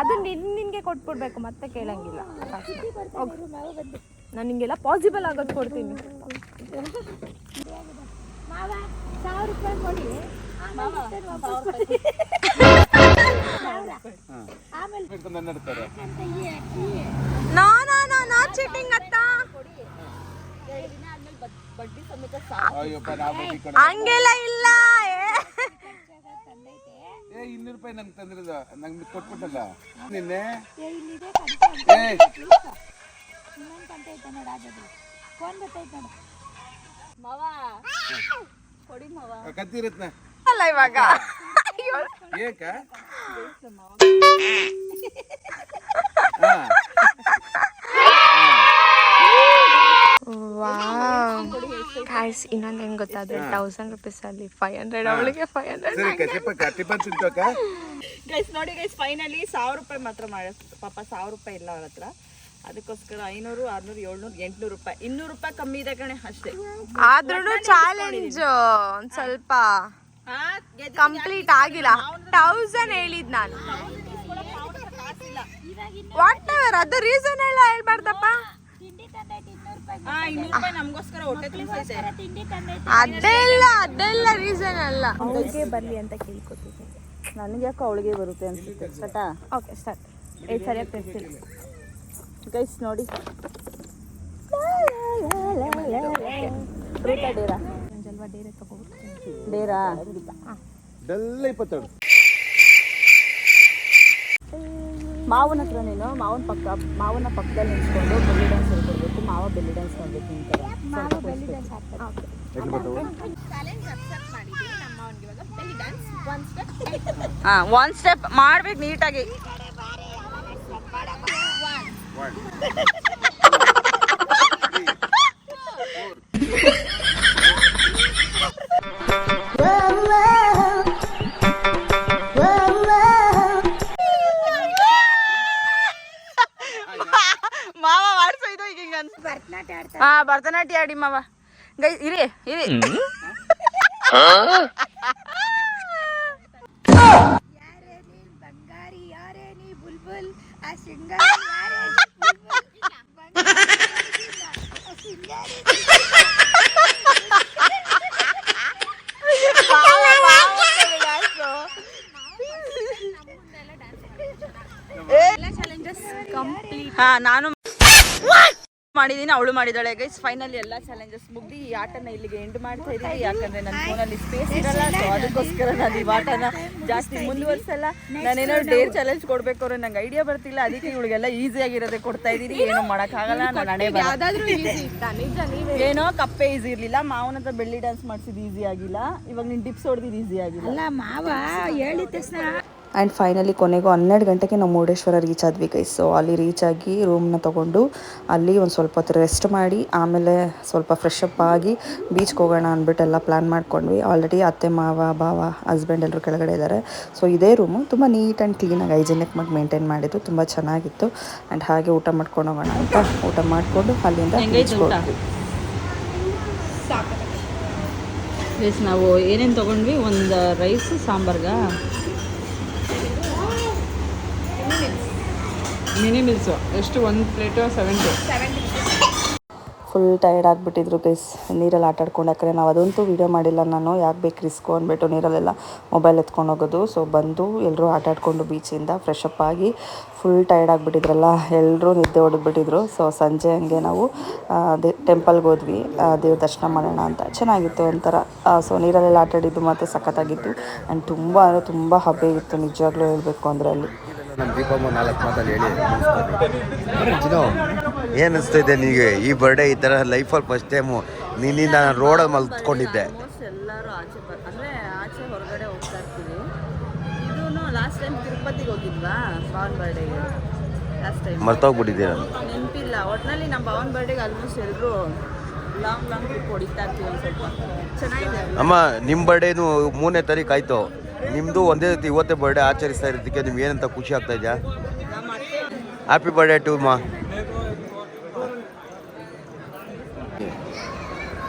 ಅದು ನಿನ್ ನಿನ್ಗೆ ಕೊಟ್ಬಿಡ್ಬೇಕು ಮತ್ತೆ ಕೇಳಂಗಿಲ್ಲ. ನಾನು ನಿಂಗೆಲ್ಲ ಪಾಸಿಬಲ್ ಆಗೋದು ಕೊಡ್ತೀನಿ. ಹಂಗೆಲ್ಲ ಸಾವಿರ ರೂಪಾಯಿ ಕೊಡಿ ಆಮೇಲೆ ರಿಟರ್ನ್ ವಾಪಸ್ ಕೊಡಿ. ಸಾವಿರ. ಆಮೇಲೆ ಅಂತ ಈ ಅಕ್ಕಿ no no no no cheating ಅತ್ತ ಹಂಗೆಲ್ಲ ಇಲ್ಲ ಏ ಇನ್ನೂರು ರೂಪಾಯಿ ನಂಗೆ ತಂದಿರೋದು. ನಂಗೆ ಕೊಟ್ಬಿಟ್ಟಲ್ಲ. ನಿನ್ನೆ? ಏ, ಇಲ್ಲಿದೆ ಕಂತೆ ಏ. ಇನ್ನೊಂದು ಕಂತೆ ಐತೆ ನೋಡು. ಅದು ಫೋನ್ ಬರ್ತೈತೆ ನೋಡು ಕತ್ತಿರತ್ನ ಅಲ್ಲ ಇವಾಗ. ಏಕ? ಹಾ. ಗಾಯ್ಸ್ ಇನ್ನೊಂದು ಹೆಂಗ್ ಗೊತ್ತಾದ್ರೆ ತೌಸಂಡ್ ರುಪೀಸ್ ಅಲ್ಲಿ ಫೈವ್ ಹಂಡ್ರೆಡ್ ಅವಳಿಗೆ ಫೈವ್ ಹಂಡ್ರೆಡ್ ಗೈಸ್ ನೋಡಿ ಗೈಸ್ ಫೈನಲಿ ಸಾವಿರ ರೂಪಾಯಿ ಮಾತ್ರ ಮಾಡ ಪಾಪ ಸಾವಿರ ರೂಪಾಯಿ ಇಲ್ಲ ಅವ್ರ ಹತ್ರ. ಅದಕ್ಕೋಸ್ಕರ ಐನೂರು ಆರ್ನೂರು ಏಳ್ನೂರು ಎಂಟ್ನೂರು ರೂಪಾಯಿ. ಇನ್ನೂರು ರೂಪಾಯಿ ಕಮ್ಮಿ ಇದೆ ಕಣೆ ಅಷ್ಟೇ. ಆದ್ರೂ ಚಾಲೆಂಜ್ ಒಂದ್ ಸ್ವಲ್ಪ ಕಂಪ್ಲೀಟ್ ಆಗಿಲ್ಲ. ತೌಸಂಡ್ ಹೇಳಿದ್ ನಾನು. ವಾಟ್ ಎವರ್ ಅದು ರೀಸನ್ ಎಲ್ಲ ಹೇಳ್ಬಾರ್ದಪ್ಪ. ಅದೆಲ್ಲ ಅದೆಲ್ಲ ರೀಸನ್ ಅಲ್ಲ. ಅವಳಿಗೆ ಬರ್ಲಿ ಅಂತ ಕೇಳ್ಕೊತಿದ್ದೀನಿ ನನಗೆ ಯಾಕೆ ಅವಳಿಗೆ ಬರುತ್ತೆ ಅನ್ಸುತ್ತೆ. ಸಟಾ ಓಕೆ ಸ್ಟಾರ್ಟ್ ಏ ಸರಿಯಾಗಿ ತಿಳಿಸಿಲ್ಲ ಗೈಸ್ ನೋಡಿ. ಡೇರಾ ಡೇರಾ? ಜಲ್ವಾ ಡೇರೆ ತಗೋಬಿಡ್ತೀನಿ ಡೇರಾ? ಡಲ್ಲ ಇಪ್ಪತ್ತೆರಡು. ಮಾವನ ಹತ್ರ ನೀನು ಮಾವನ ಪಕ್ಕ ಮಾವನ ಪಕ್ಕದಲ್ಲಿ ನಿಂತ್ಕೊಂಡು ಬೆಲ್ಲಿ ಡ್ಯಾನ್ಸ್ ಹೇಳ್ಕೊಡ್ಬೇಕು ಮಾವ ಬೆಲ್ಲಿ ಡ್ಯಾನ್ಸ್ ಮಾಡ್ಬೇಕು ನಿಂತಾರೆ ಹಾ ಒನ್ ಸ್ಟೆಪ್ ಮಾಡ್ಬೇಕು ನೀಟಾಗಿ. ಹಾ ಭರತನಾಟ್ಯ ಆಡಿ ಮಾವ ಗೈ ಇರಿ ಇರಿ ಯಾರೇ ನೀನ್ ಬಂಗಾರಿ ಯಾರೇ ನೀ ಬುಲ್ಬುಲ್ ಆ ಶೃಂಗಾರಿ ಯಾರೇ ನೀ ಬುಲ್ಬುಲ್ ಬಂಗಾರಿ ಆ ಶೃಂಗಾರಿ ಚಾಲೆಂಜಸ್ ಕಂಪ್ಲೀಟ್ ಹಾ ನಾನು ಮಾಡಿದೀನಿ ಅವಳು ಮಾಡಿದಾಳೆ ಗೈಸ್ ಫೈನಲಿ ಎಲ್ಲ ಚಾಲೆಂಜಸ್ ಮುಗ್ದು ಈ ಆಟನ ಇಲ್ಲಿಗೆ ಎಂಡ್ ಮಾಡ್ತಾ ಇದೀವಿ ಯಾಕಂದ್ರೆ ನನ್ನ ಫೋನಲ್ಲಿ ಸ್ಪೇಸ್ ಇರಲ್ಲ ಸೊ ಅದಕ್ಕೋಸ್ಕರ ನಾನು ಈ ಆಟನ ಜಾಸ್ತಿ ಮುಂದುವರ್ಸಲ್ಲ. ನಾನೇನಾದ್ರು ಡೇರ್ ಚಾಲೆಂಜ್ ಕೊಡ್ಬೇಕು ಅವ್ರೆ ನಂಗೆ ಐಡಿಯಾ ಬರ್ತಿಲ್ಲ. ಅದಕ್ಕೆ ಇವಳಿಗೆಲ್ಲ ಈಸಿ ಆಗಿರೋದೇ ಕೊಡ್ತಾ ಇದೀನಿ. ಏನೂ ಮಾಡೋಕ್ಕಾಗಲ್ಲ ನಾನು ಹಣೆ ಏನೋ ಕಪ್ಪೆ ಈಸಿ ಇರಲಿಲ್ಲ. ಮಾವನ ಹತ್ರ ಬೆಳ್ಳಿ ಡ್ಯಾನ್ಸ್ ಮಾಡಿಸಿದ್ದು ಈಸಿ ಆಗಿಲ್ಲ. ಇವಾಗ ನೀನ್ ಡಿಪ್ಸ್ ಹೊಡೆದಿದ್ದು ಈಸಿ ಆಗಿಲ್ಲ. ಮಾವ ಹೇಳಿದ ತಕ್ಷಣ ಆ್ಯಂಡ್ ಫೈನಲಿ ಕೊನೆಗೂ ಹನ್ನೆರಡು ಗಂಟೆಗೆ ನಾವು ಮುರುಡೇಶ್ವರ ರೀಚ್ ಆದ್ವಿ ಗೈಸ್ ಸೊ ಅಲ್ಲಿ ರೀಚ್ ಆಗಿ ರೂಮ್ನ ತೊಗೊಂಡು ಅಲ್ಲಿ ಒಂದು ಸ್ವಲ್ಪ ಹೊತ್ತು ರೆಸ್ಟ್ ಮಾಡಿ ಆಮೇಲೆ ಸ್ವಲ್ಪ ಫ್ರೆಶ್ ಅಪ್ ಆಗಿ ಬೀಚ್ಗೆ ಹೋಗೋಣ ಅಂದ್ಬಿಟ್ಟು ಎಲ್ಲ ಪ್ಲ್ಯಾನ್ ಮಾಡ್ಕೊಂಡ್ವಿ. ಆಲ್ರೆಡಿ ಅತ್ತೆ ಮಾವ ಬಾವ ಹಸ್ಬೆಂಡ್ ಎಲ್ಲರೂ ಕೆಳಗಡೆ ಇದ್ದಾರೆ ಸೊ ಇದೇ ರೂಮು ತುಂಬ ನೀಟ್ ಆ್ಯಂಡ್ ಕ್ಲೀನಾಗಿ ಹೈಜಿನಿಕ್ ಮಾಡಿ ಮೇಂಟೈನ್ ಮಾಡಿದ್ದು. ತುಂಬ ಚೆನ್ನಾಗಿತ್ತು. ಆ್ಯಂಡ್ ಹಾಗೆ ಊಟ ಮಾಡ್ಕೊಂಡು ಹೋಗೋಣ ಅಂತ ಊಟ ಮಾಡಿಕೊಂಡು ಅಲ್ಲಿಂದ ನಾವು ಏನೇನು ತೊಗೊಂಡ್ವಿ? ಒಂದು ರೈಸ್ ಸಾಂಬಾರ್ಗ? ಮಿನಿ ಮಿಲ್ಸು ಎಷ್ಟು? ಒಂದು ಪ್ಲೇಟು ಸೆವೆಂಟಿ ಫುಲ್ ಟಯರ್ಡ್ ಆಗಿಬಿಟ್ಟಿದ್ರು ಗೈಸ್ ನೀರಲ್ಲಿ ಆಟಾಡ್ಕೊಂಡು ಯಾಕಂದರೆ ನಾವು ಅದಂತೂ ವೀಡಿಯೋ ಮಾಡಿಲ್ಲ. ನಾನು ಯಾಕೆ ಬೇಕು ರಿಸ್ಕು ಅಂದ್ಬಿಟ್ಟು ನೀರಲ್ಲೆಲ್ಲ ಮೊಬೈಲ್ ಎತ್ಕೊಂಡು ಹೋಗೋದು. ಸೊ ಬಂದು ಎಲ್ಲರೂ ಆಟ ಆಡ್ಕೊಂಡು ಬೀಚಿಂದ ಫ್ರೆಶ್ ಅಪ್ ಆಗಿ ಫುಲ್ ಟಯರ್ಡ್ ಆಗಿಬಿಟ್ಟಿದ್ರಲ್ಲ. ಎಲ್ಲರೂ ನಿದ್ದೆ ಹೊಡೆದ್ಬಿಟ್ಟಿದ್ರು ಸೊ ಸಂಜೆ ಹಂಗೆ ನಾವು ದೇ ಟೆಂಪಲ್ಗೆ ಹೋದ್ವಿ. ದೇವ್ರ ದರ್ಶನ ಮಾಡೋಣ ಅಂತ. ಚೆನ್ನಾಗಿತ್ತು ಒಂಥರ. ಸೊ ನೀರಲ್ಲೆಲ್ಲ ಆಟಾಡಿದ್ದು ಮಾತ್ರ ಮತ್ತು ಸಖತ್ತಾಗಿತ್ತು. ಆ್ಯಂಡ್ ತುಂಬ ಅಂದರೆ ತುಂಬ ಹಬೆ ಇತ್ತು. ನಿಜವಾಗ್ಲೂ ಹೇಳಬೇಕು ಅಂದರೆ ಅಲ್ಲಿ. ನಮ್ಮ ದೀಪಮ್ಮ ನಾಲ್ಕು ಮಾತಲ್ಲಿ ಹೇಳಿ ಏನು ಏನು ಅನಿಸ್ತಿದೆ ನಿನಗೆ ಈ ಬರ್ಡೇ ಈ ಥರ ಲೈಫಲ್ಲಿ ಫಸ್ಟ್ ಟೈಮು ನಿನ್ನಿಂದ ನಾನು ರೋಡಲ್ಲಿ ಮಲ್ತ್ಕೊಂಡಿದ್ದೆ. ಆಲ್ಮೋಸ್ಟ್ ಎಲ್ಲರೂ ಆಚೆ ಬರ್ ಅಂದರೆ ಆಚೆ ಹೊರಗಡೆ ಹೋಗ್ತಾ ಇರ್ತೀವಿ. ಇದೂ ಲಾಸ್ಟ್ ಟೈಮ್ ತಿರುಪತಿಗೆ ಹೋಗಿದ್ವಾ? ಭಾವನ್ ಬರ್ಡೇಗೆ ಲಾಸ್ಟ್ ಟೈಮ್ ಮರ್ತೋಗ್ಬಿಟ್ಟಿದ್ದೀರ? ನೆನಪಿಲ್ಲ. ಒಟ್ಟಿನಲ್ಲಿ ನಮ್ಮ ಭಾವನ್ ಬರ್ಡೇಗೆ ಆಲ್ಮೋಸ್ಟ್ ಎಲ್ಲರೂ ಲಾಂಗ್ ಲಾಂಗ್ ಟ್ರಿಪ್ ಹೊಡಿತಾ ಇರ್ತೀವಿ ಸ್ವಲ್ಪ. ಚೆನ್ನಾಗಿದೆ. ಅಮ್ಮ ನಿಮ್ಮ ಬರ್ಡೇನು ಮೂರನೇ ತಾರೀಕು ಆಯಿತು. ನಿಮ್ಮದು ಒಂದೇ ರೀತಿ ಇವತ್ತೇ ಬರ್ಡೇ ಆಚರಿಸ್ತಾ ಇರೋದಕ್ಕೆ ನಿಮ್ಗೆ ಏನಂತ ಖುಷಿ ಆಗ್ತಾ ಇದೆಯಾ? ಹ್ಯಾಪಿ ಬರ್ಡೇ ಟು ಮಾ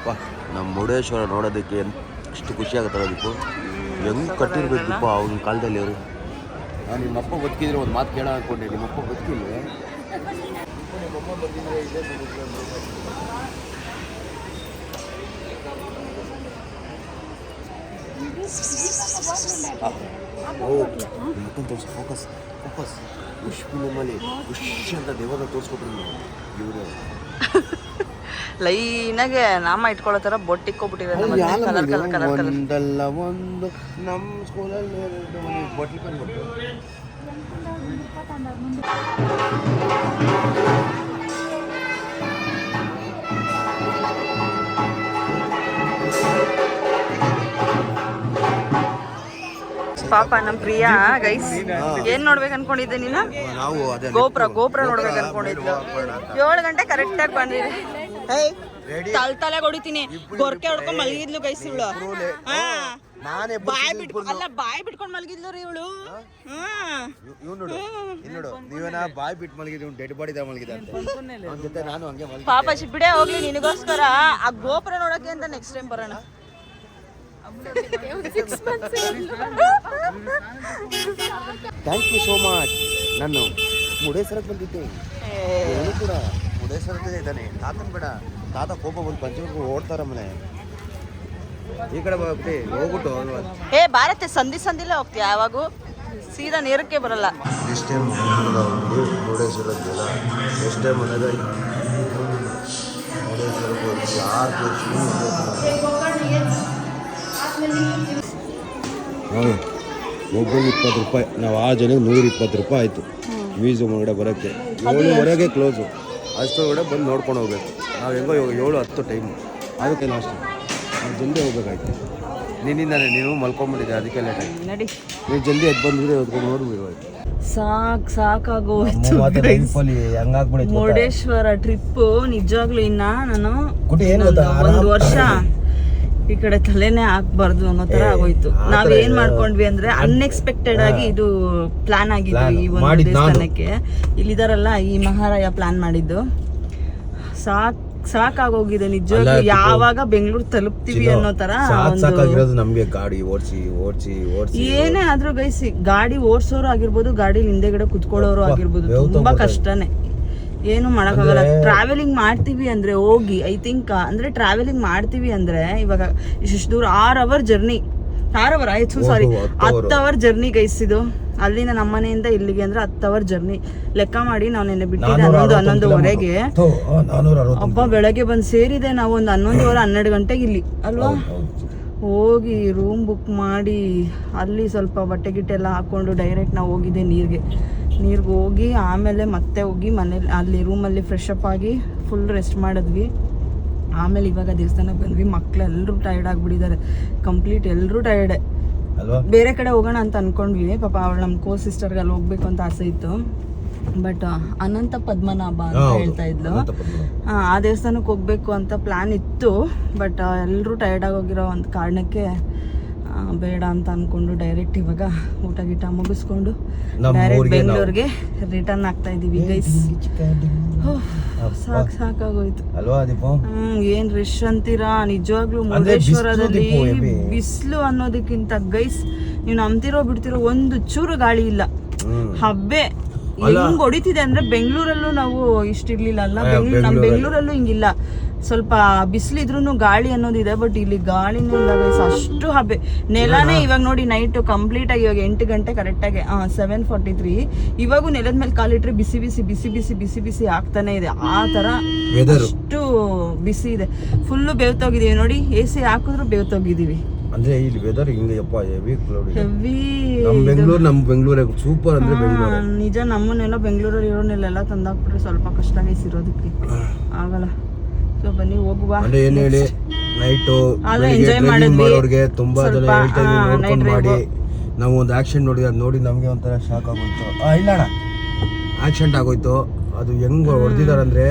ವಾ ನಮ್ಮ ಮುರುಡೇಶ್ವರ ನೋಡೋದಕ್ಕೆ ಎಷ್ಟು ಖುಷಿ ಆಗುತ್ತೆ ಅದಕ್ಕೆ ಹೆಂಗೆ ಕಟ್ಟಿರ್ಬೇಕು ದೀಪ ಅವ್ನ ಕಾಲದಲ್ಲಿ ಅವರು? ನಾನು ನಿಮ್ಮಪ್ಪ ಬದುಕಿದ್ರೆ ಒಂದು ಮಾತು ಕೇಳ ಅಂದ್ಕೊಂಡೆ ನಿಮ್ಮಪ್ಪ ಬದುಕಿಲ್ಲ ಮುಖನ್ ತೋರಿಸಿ ಫೋಕಸ್ ಫೋಕಸ್ ಖುಷ್ಬು ನಮ್ಮಲ್ಲಿ ಖುಷಿ ಅಂತ ದೇವರ ತೋರಿಸ್ಕೊಟ್ರು ಇವರು ಲೈನಾಗೆ ನಾಮ ಇಟ್ಕೊಳ್ಳೋ ಕಲರ್ ಕಲರ್ ಒಂದಲ್ಲ ಒಂದು. ನಮ್ಮ ಸ್ಕೂಲಲ್ಲಿ ಬೊಟ್ಲಿ ಪೆನ್ ಪಾಪ ನಮ್ ಪ್ರಿಯಾ ಗೈಸ್ ಏನ್ ನೋಡ್ಬೇಕು ಅನ್ಕೊಂಡಿದ್ದೆ ನೀನು? ಗೋಪುರ ಗೋಪುರ ನೋಡ್ಬೇಕು ಅನ್ಕೊಂಡಿದ್ದೆ ಏಳು ಗಂಟೆ ಕರೆಕ್ಟ್ ಆಗಿ ಬಂದಿದೆ. ತಲ್ ತಲೆ ಹೊಡಿತೀನಿ. ಗೊರ್ಕೆ ಹೊಡ್ಕೊಂಡ್ ಮಲಗಿದ್ಲು ಗೈಸ್ ಇವಳು. ನಾನೇ ಬಾಯ್ ಬಿಟ್ ಅಲ್ಲ ಬಾಯ್ ಬಿಟ್ಕೊಂಡ್ ಮಲಗಿದ್ಲು ರೀ ಇವಳು. ಇವ್ ನೋಡು. ಇವ್ ನೋಡು. ನೀವೇನ ಬಾಯ್ ಡೆಡ್ ಬಾಡಿ ತರ ಮಲಗಿದ ಪಾಪ ಶಿಬಿಡೆ ಹೋಗ್ಲಿ ನಿನಗೋಸ್ಕರ. ಆ ಗೋಪುರ ನೋಡಕ್ಕೆ ಅಂತ ನೆಕ್ಸ್ಟ್ ಟೈಮ್ ಬರೋಣ. ಥ್ಯಾಂಕ್ ಯು ಸೋ ಮಚ್ ನಾನು ಮುಡೇಶ್ವರಕ್ಕೆ ಬಂದಿದ್ದೆ ಏನು ಕೂಡ ಮುಡೇಶ್ವರಕ್ಕೆ ಇದ್ದಾನೆ. ತಾತನ ಬೇಡ. ತಾತ ಕೋಪ ಬಂದು ಪಂಚಮರ್ಗ ಓಡ್ತಾರ ಮನೆ. ಈ ಕಡೆ ಹೋಗ್ಬಿಟ್ಟು ಹೋಗ್ಬಿಟ್ಟು ಏ ಭಾರತ ಸಂಧಿ ಸಂಧಿಲೇ ಹೋಗ್ತೀಯ? ಯಾವಾಗೂ ಸೀದಾ ನೇರಕ್ಕೆ ಬರಲ್ಲ. ನೆಕ್ಸ್ಟ್ ಟೈಮ್ ಮುರುಡೇಶ್ವರ ಜನ ನೆಕ್ಸ್ಟ್ ಟೈಮ್ ಅನ್ನೋದು ಮುರುಡೇಶ್ವರಕ್ಕೆ ಹೋಗಿ ಯಾರು ಒಬ್ಬರಿಗೆ ಇಪ್ಪತ್ತು ರೂಪಾಯಿ. ನಾವು ಆ ಜನಕ್ಕೆ ನೂರ ಇಪ್ಪತ್ತು ರೂಪಾಯಿ ಆಯಿತು. ಮ್ಯೂಸಿಯಂ ಒಳಗಡೆ ಬರೋಕ್ಕೆ. ಏಳುವರೆಗೆ ಕ್ಲೋಸು ಅಷ್ಟೊಳಗಡೆ ಬಂದು ನೋಡ್ಕೊಂಡು ಹೋಗ್ಬೇಕು. ನಾವು ಹೆಂಗೋ ಇವಾಗ ಏಳು ಹತ್ತು ಟೈಮು ಅದಕ್ಕೆ ಲಾಸ್ಟ್ ನಾವು ಜಲ್ದಿ ಹೋಗ್ಬೇಕಾಯ್ತು. ನಿನ್ನಿಂದಾನೆ ನೀವು ಮಲ್ಕೊಂಡ್ಬಿಟ್ಟಿದ್ದೆ ಅದಕ್ಕೆ ಲೇಟ್ ಆಯ್ತು. ನಡಿ. ನೀವು ಜಲ್ದಿ ಎದ್ದು ಬಂದಿದ್ರೆ ಹೊತ್ಕೊಂಡು ನೋಡ್ಬಿಡ್ಬೇಕು ಸಾಕ್ ಸಾಕಾಗೋಯ್ತು ಮುರುಡೇಶ್ವರ ಟ್ರಿಪ್ ನಿಜವಾಗ್ಲೂ ಇನ್ನ ನಾನು? ಒಂದು ವರ್ಷ ಈ ಕಡೆ ತಲೆನೇ ಹಾಕ್ಬಾರ್ದು ಅನ್ನೋ ತರ ಆಗೋಯ್ತು. ನಾವ್ ಏನ್ ಮಾಡ್ಕೊಂಡ್ವಿ ಅಂದ್ರೆ ಅನ್ಎಕ್ಸ್ಪೆಕ್ಟೆಡ್ ಆಗಿ ಇದು ಪ್ಲಾನ್ ಆಗಿದ್ದು ಈ ಒಂದು. ದೇವಸ್ಥಾನಕ್ಕೆ. ಇಲ್ಲಿದಾರಲ್ಲ ಈ ಮಹಾರಾಯ ಪ್ಲಾನ್ ಮಾಡಿದ್ದು. ಸಾಕ್ ಸಾಕಾಗೋಗಿದೆ ನಿಜವಾಗ್ಲೂ. ಯಾವಾಗ ಬೆಂಗಳೂರು ತಲುಪ್ತೀವಿ ಅನ್ನೋ ತರ ಸಾಕಾಗಿರೋದು ನಮಗೆ ಗಾಡಿ ಓಡಿಸಿ ಓಡಿಸಿ ಓಡಿಸಿ. ಏನೇ ಆದ್ರೂ ಗೈಸಿ ಗಾಡಿ ಓಡಿಸೋರು ಆಗಿರ್ಬೋದು ಗಾಡಿ ಹಿಂದೆಗಡೆ ಕುತ್ಕೊಳ್ಳೋರು ಆಗಿರ್ಬೋದು ತುಂಬಾ ಕಷ್ಟನೇ. ಏನು ಮಾಡೋಕ್ಕಾಗಲ್ಲ. ಟ್ರಾವೆಲಿಂಗ್ ಮಾಡ್ತೀವಿ ಅಂದ್ರೆ ಹೋಗಿ ಐ ಥಿಂಕ್ ಅಂದ್ರೆ ಟ್ರಾವೆಲಿಂಗ್ ಮಾಡ್ತೀವಿ ಅಂದ್ರೆ ಇವಾಗ ಇಷ್ಟು ದೂರ ಆರ್ ಅವರ್ ಜರ್ನಿ ಆರ್ ಅವರ್ ಆಯ್ತು ಸಾರಿ ಹತ್ತು ಅವರ್ ಜರ್ನಿ ಗೈಸಿದು ಅಲ್ಲಿಂದ ನಮ್ಮನೆಯಿಂದ ಇಲ್ಲಿಗೆ ಅಂದ್ರೆ ಹತ್ತು ಅವರ್ ಜರ್ನಿ ಲೆಕ್ಕ ಮಾಡಿ ನಾವು ನೆನ್ನೆ ಬಿಟ್ಟಿದ್ದೆ ಹನ್ನೊಂದು ಹನ್ನೊಂದುವರೆಗೆ ಅಪ್ಪ ಬೆಳಗ್ಗೆ ಬಂದು ಸೇರಿದೆ ನಾವು ಒಂದು ಹನ್ನೊಂದುವರೆ ಹನ್ನೆರಡು ಗಂಟೆಗೆ ಇಲ್ಲಿ ಅಲ್ವಾ? ಹೋಗಿ ರೂಮ್ ಬುಕ್ ಮಾಡಿ ಅಲ್ಲಿ ಸ್ವಲ್ಪ ಬಟ್ಟೆ ಗಿಟ್ಟೆ ಎಲ್ಲ ಹಾಕೊಂಡು ಡೈರೆಕ್ಟ್ ನಾವು ಹೋಗಿದ್ದೆ ನೀರಿಗೆ. ನೀರಿಗೆ ಹೋಗಿ ಆಮೇಲೆ ಮತ್ತೆ ಹೋಗಿ ಮನೇಲಿ ಅಲ್ಲಿ ರೂಮಲ್ಲಿ ಫ್ರೆಶ್ ಅಪ್ ಆಗಿ ಫುಲ್ ರೆಸ್ಟ್ ಮಾಡಿದ್ವಿ. ಆಮೇಲೆ ಇವಾಗ ದೇವಸ್ಥಾನಕ್ಕೆ ಬಂದ್ವಿ. ಮಕ್ಕಳೆಲ್ಲರೂ ಟೈರ್ಡ್ ಆಗಿಬಿಟ್ಟಿದ್ದಾರೆ. ಕಂಪ್ಲೀಟ್ ಎಲ್ಲರೂ ಟೈರ್ಡೆ ಬೇರೆ ಕಡೆ ಹೋಗೋಣ ಅಂತ ಅನ್ಕೊಂಡ್ವಿ. ಪಾಪ ಅವಳು ನಮ್ಮ ಕೋ ಸಿಸ್ಟರ್ಗೆ ಅಲ್ಲಿ ಹೋಗ್ಬೇಕು ಅಂತ ಆಸೆ ಇತ್ತು. ಬಟ್ ಅನಂತ ಪದ್ಮನಾಭ ಅಂತ ಹೇಳ್ತಾ ಇದ್ಲು. ಆ, ದೇವಸ್ಥಾನಕ್ಕೆ ಹೋಗ್ಬೇಕು ಅಂತ ಪ್ಲಾನ್ ಇತ್ತು. ಬಟ್ ಎಲ್ಲರೂ ಟೈರ್ಡ್ ಆಗೋಗಿರೋ ಒಂದು ಕಾರಣಕ್ಕೆ ಬೇಡ ಅಂತ ಅನ್ಕೊಂಡು ಡೈರೆಕ್ಟ್ ಇವಾಗ ಊಟ ಗೀಟ ಮುಗಿಸ್ಕೊಂಡು ಡೈರೆಕ್ಟ್ ಬೆಂಗಳೂರಿಗೆ ರಿಟರ್ನ್ ಆಗ್ತಾ ಇದೀವಿ ಗೈಸ್ ಸಾಕ್ ಸಾಕಾಗೋಯ್ತು. ಹ್ಮ್ ಏನ್ ರಶ್ ಅಂತೀರಾ? ನಿಜವಾಗ್ಲೂ ಮುರುಡೇಶ್ವರದಲ್ಲಿ ಬಿಸಿಲು ಅನ್ನೋದಕ್ಕಿಂತ ಗೈಸ್ ನೀವು ನಂಬ್ತಿರೋ ಬಿಡ್ತಿರೋ ಒಂದು ಚೂರು ಗಾಳಿ ಇಲ್ಲ. ಹಬ್ಬೆ ಹೆಂಗ್ ಹೊಡಿತಿದೆ ಅಂದ್ರೆ ಬೆಂಗಳೂರಲ್ಲೂ ನಾವು ಇಷ್ಟಿರ್ಲಿಲ್ಲ ಅಲ್ಲ? ಬೆಂಗಳೂರು ನಮ್. ಬೆಂಗಳೂರಲ್ಲೂ ಹಿಂಗಿಲ್ಲ. ಸ್ವಲ್ಪ ಬಿಸಿಲಿದ್ರು ಗಾಳಿ ಅನ್ನೋದಿದೆ ಬಟ್ ಇಲ್ಲಿ ಗಾಳಿ ಇಲ್ಲ ಗೈಸ್ ಅಷ್ಟು ಹಬೆ. ನೆಲನೇ ಇವಾಗ ನೋಡಿ ನೈಟ್ ಕಂಪ್ಲೀಟ್ ಆಗಿ ಇವಾಗ ಎಂಟು ಗಂಟೆ ಕರೆಕ್ಟಾಗಿ ಸೆವೆನ್ ಫಾರ್ಟಿ ತ್ರೀ ಇವಾಗೂ ನೆಲದ ಮೇಲೆ ಕಾಲಿಟ್ರೆ ಬಿಸಿ ಬಿಸಿ ಬಿಸಿ ಬಿಸಿ ಬಿಸಿ ಬಿಸಿ ಆಗ್ತಾನೆ ಇದೆ. ಆ ತರ ವೆದರು ಅಷ್ಟು ಬಿಸಿ ಇದೆ. ಫುಲ್ಲು ಬೇವ್ತೋಗಿದೀವಿ ನೋಡಿ ಎ ಸಿ ಹಾಕಿದ್ರು ಬೇವ್ತೋಗಿದೀವಿ. ಅಂದ್ರೆ ಇಲ್ಲಿ ವೆದರ್ ಹಿಂಗೆ ಯಪ್ಪ ಹೆವಿ ಕ್ಲೌಡ್ ಹೆವಿ ನಮ್ ಬೆಂಗಳೂರು ನಮ್ಮ ಬೆಂಗಳೂರೇ ಸೂಪರ್ ಅಂದ್ರೆ ಬೆಂಗಳೂರು ನಿಜ ನಮ್ಮನ್ನೆಲ್ಲ ಬೆಂಗಳೂರಲ್ಲಿ ಇರೋನೆಲ್ಲ ತಂದಾಕ್ಬಿಟ್ರೆ ಸ್ವಲ್ಪ ಕಷ್ಟ ಗೈಸ್ ಇರೋದಕ್ಕೆ. ಆಗಲ್ಲ. ಸೊ ಬನ್ನಿ ಹೋಗುವ. ಅಂದ್ರೆ ಏನ್ ಹೇಳಿ. ನೈಟು ಎಂಜಾಯ್ ಮಾಡಿದ್ವಿ. ಮಾಡೋರ್ಗೆ ತುಂಬಾ ಜನ ಹೇಳ್ತಾ ಮಾಡಿ. ನಾವು ಒಂದು ಆಕ್ಷನ್ ನೋಡಿದ್ವಿ ಅದು ನೋಡಿ ನಮಗೆ ಒಂಥರ ಶಾಕ್ ಆಗೋಯ್ತು. ಆ ಇಲ್ಲ ಆಕ್ಸಿಡೆಂಟ್ ಆಗೋಯ್ತು. ಅದು ಹೆಂಗ್ ಹೊಡೆದಿದಾರಂದ್ರೆ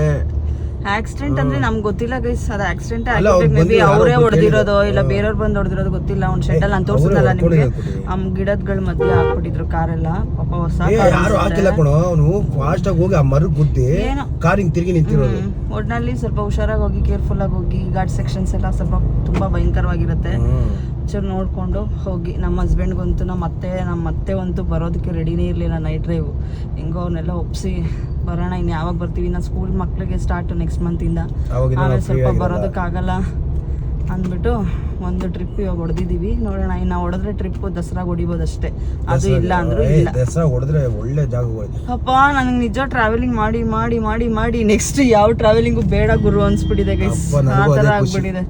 ಆಕ್ಸಿಡೆಂಟ್ ಅಂದ್ರೆ ನಮ್ಗೆ ಗೊತ್ತಿಲ್ಲ ಗೈಸ್ ಅದು ಆಕ್ಸಿಡೆಂಟ್ ಆಗಿರ್ಬೇಕು ಮೇ ಬಿ ಅವರೇ ಹೊಡೆದಿರೋದು. ಇಲ್ಲ ಬೇರೆಯವ್ರು ಬಂದು ಹೊಡೆದಿರೋದು ಗೊತ್ತಿಲ್ಲ ಒಂದು ಶೆಡ್ ಅಲ್ಲಿ ನಾನು ತೋರಿಸಿದ್ನಲ್ಲ ನಿಮಗೆ. ಆ ಗಿಡಗಳ ಮಧ್ಯೆ ಹಾಕ್ಬಿಟ್ಟಿದ್ರು ಕಾರೆಲ್ಲ. ಪಾಪ ಹೊಸ ಯಾರು ಹಾಕಿಲ್ಲ ಕಣೋ ಅವನು ಫಾಸ್ಟ್ ಆಗಿ ಹೋಗಿ ಆ ಮರ ಗುದ್ದಿ. ಕಾರ್ ಹಿಂಗ್ ತಿರುಗಿ ನಿಂತಿರೋದು. ಒಟ್ನಲ್ಲಿ ಸ್ವಲ್ಪ ಹುಷಾರಾಗಿ ಹೋಗಿ ಕೇರ್ಫುಲ್ ಆಗಿ ಹೋಗಿ ಗಾರ್ಡ್ ಸೆಕ್ಷನ್ಸ್ ಎಲ್ಲ ಸ್ವಲ್ಪ ತುಂಬಾ ಭಯಂಕರವಾಗಿರುತ್ತೆ. ಚೂರು ನೋಡ್ಕೊಂಡು ಹೋಗಿ ನಮ್ಮ ಹಸ್ಬೆಂಡ್ಗಂತೂ ನಮ್ಮ ಅತ್ತೆ ನಮ್ಮ ಅತ್ತೆ ಅಂತೂ ಬರೋದಕ್ಕೆ ರೆಡಿನೇ ಇರಲಿಲ್ಲ ನೈಟ್ ಡ್ರೈವ್ ಹೆಂಗೋ ಅವನ್ನೆಲ್ಲ ಒಪ್ಸಿ. ಬರೋಣ ಇನ್ನು ಯಾವಾಗ ಬರ್ತೀವಿ? ನಾ ಸ್ಕೂಲ್ ಮಕ್ಳಿಗೆ ಸ್ಟಾರ್ಟ್ ನೆಕ್ಸ್ಟ್ ಮಂತಿಂದ ಇಂದ. ಆಮೇಲೆ ಸ್ವಲ್ಪ. ಬರೋದಕ್ಕಾಗಲ್ಲ ಅಂದ್ಬಿಟ್ಟು ಒಂದು ಟ್ರಿಪ್ ಇವಾಗ ಹೊಡೆದಿದ್ದೀವಿ ನೋಡೋಣ ಇನ್ನು ಹೊಡೆದ್ರೆ ಟ್ರಿಪ್ ದಸರಾ ಹೊಡಿಬೋದು ಅಷ್ಟೇ ಅದು ಇಲ್ಲ ಅಂದ್ರೂ ಇಲ್ಲ. ದಸರಾ ಹೊಡೆದ್ರೆ ಒಳ್ಳೆ ಜಾಗ ಅಪ್ಪ ನನಗೆ ನಿಜ ಟ್ರಾವೆಲಿಂಗ್ ಮಾಡಿ ಮಾಡಿ ಮಾಡಿ ಮಾಡಿ ನೆಕ್ಸ್ಟ್ ಯಾವ ಟ್ರಾವೆಲಿಂಗು ಬೇಡ ಗುರು ಅನ್ಸ್ಬಿಟ್ಟಿದೆ ಗೈಸ್ ಆ ಥರ ಆಗ್ಬಿಟ್ಟಿದೆ.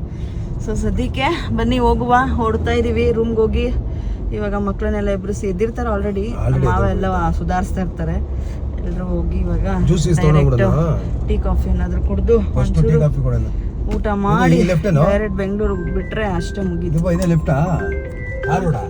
ಸೊ ಸದ್ಯಕ್ಕೆ ಬನ್ನಿ ಹೋಗುವ ಹೊಡ್ತಾ ಇದೀವಿ ರೂಮ್ಗೆ ಹೋಗಿ. ಇವಾಗ ಮಕ್ಕಳನ್ನೆಲ್ಲ ಇಬ್ರು ಎದ್ದಿರ್ತಾರೆ ಆಲ್ರೆಡಿ ಮಾವ ಎಲ್ಲ ಸುಧಾರಿಸ್ತಾ ಇರ್ತಾರೆ. ಎಲ್ಲರೂ ಹೋಗಿ ಇವಾಗ ಟೀ ಕಾಫಿ ಏನಾದ್ರು ಕುಡಿದು ಒಂಚೂರು ಊಟ ಮಾಡಿ? ಡೈರೆಕ್ಟ್ ಬೆಂಗಳೂರಿಗೆ ಬಿಟ್ರೆ ಅಷ್ಟೇ ಮುಗಿದು ಇದು ಇದೆ ಲೆಫ್ಟಾ ಆ? ರೋಡಾ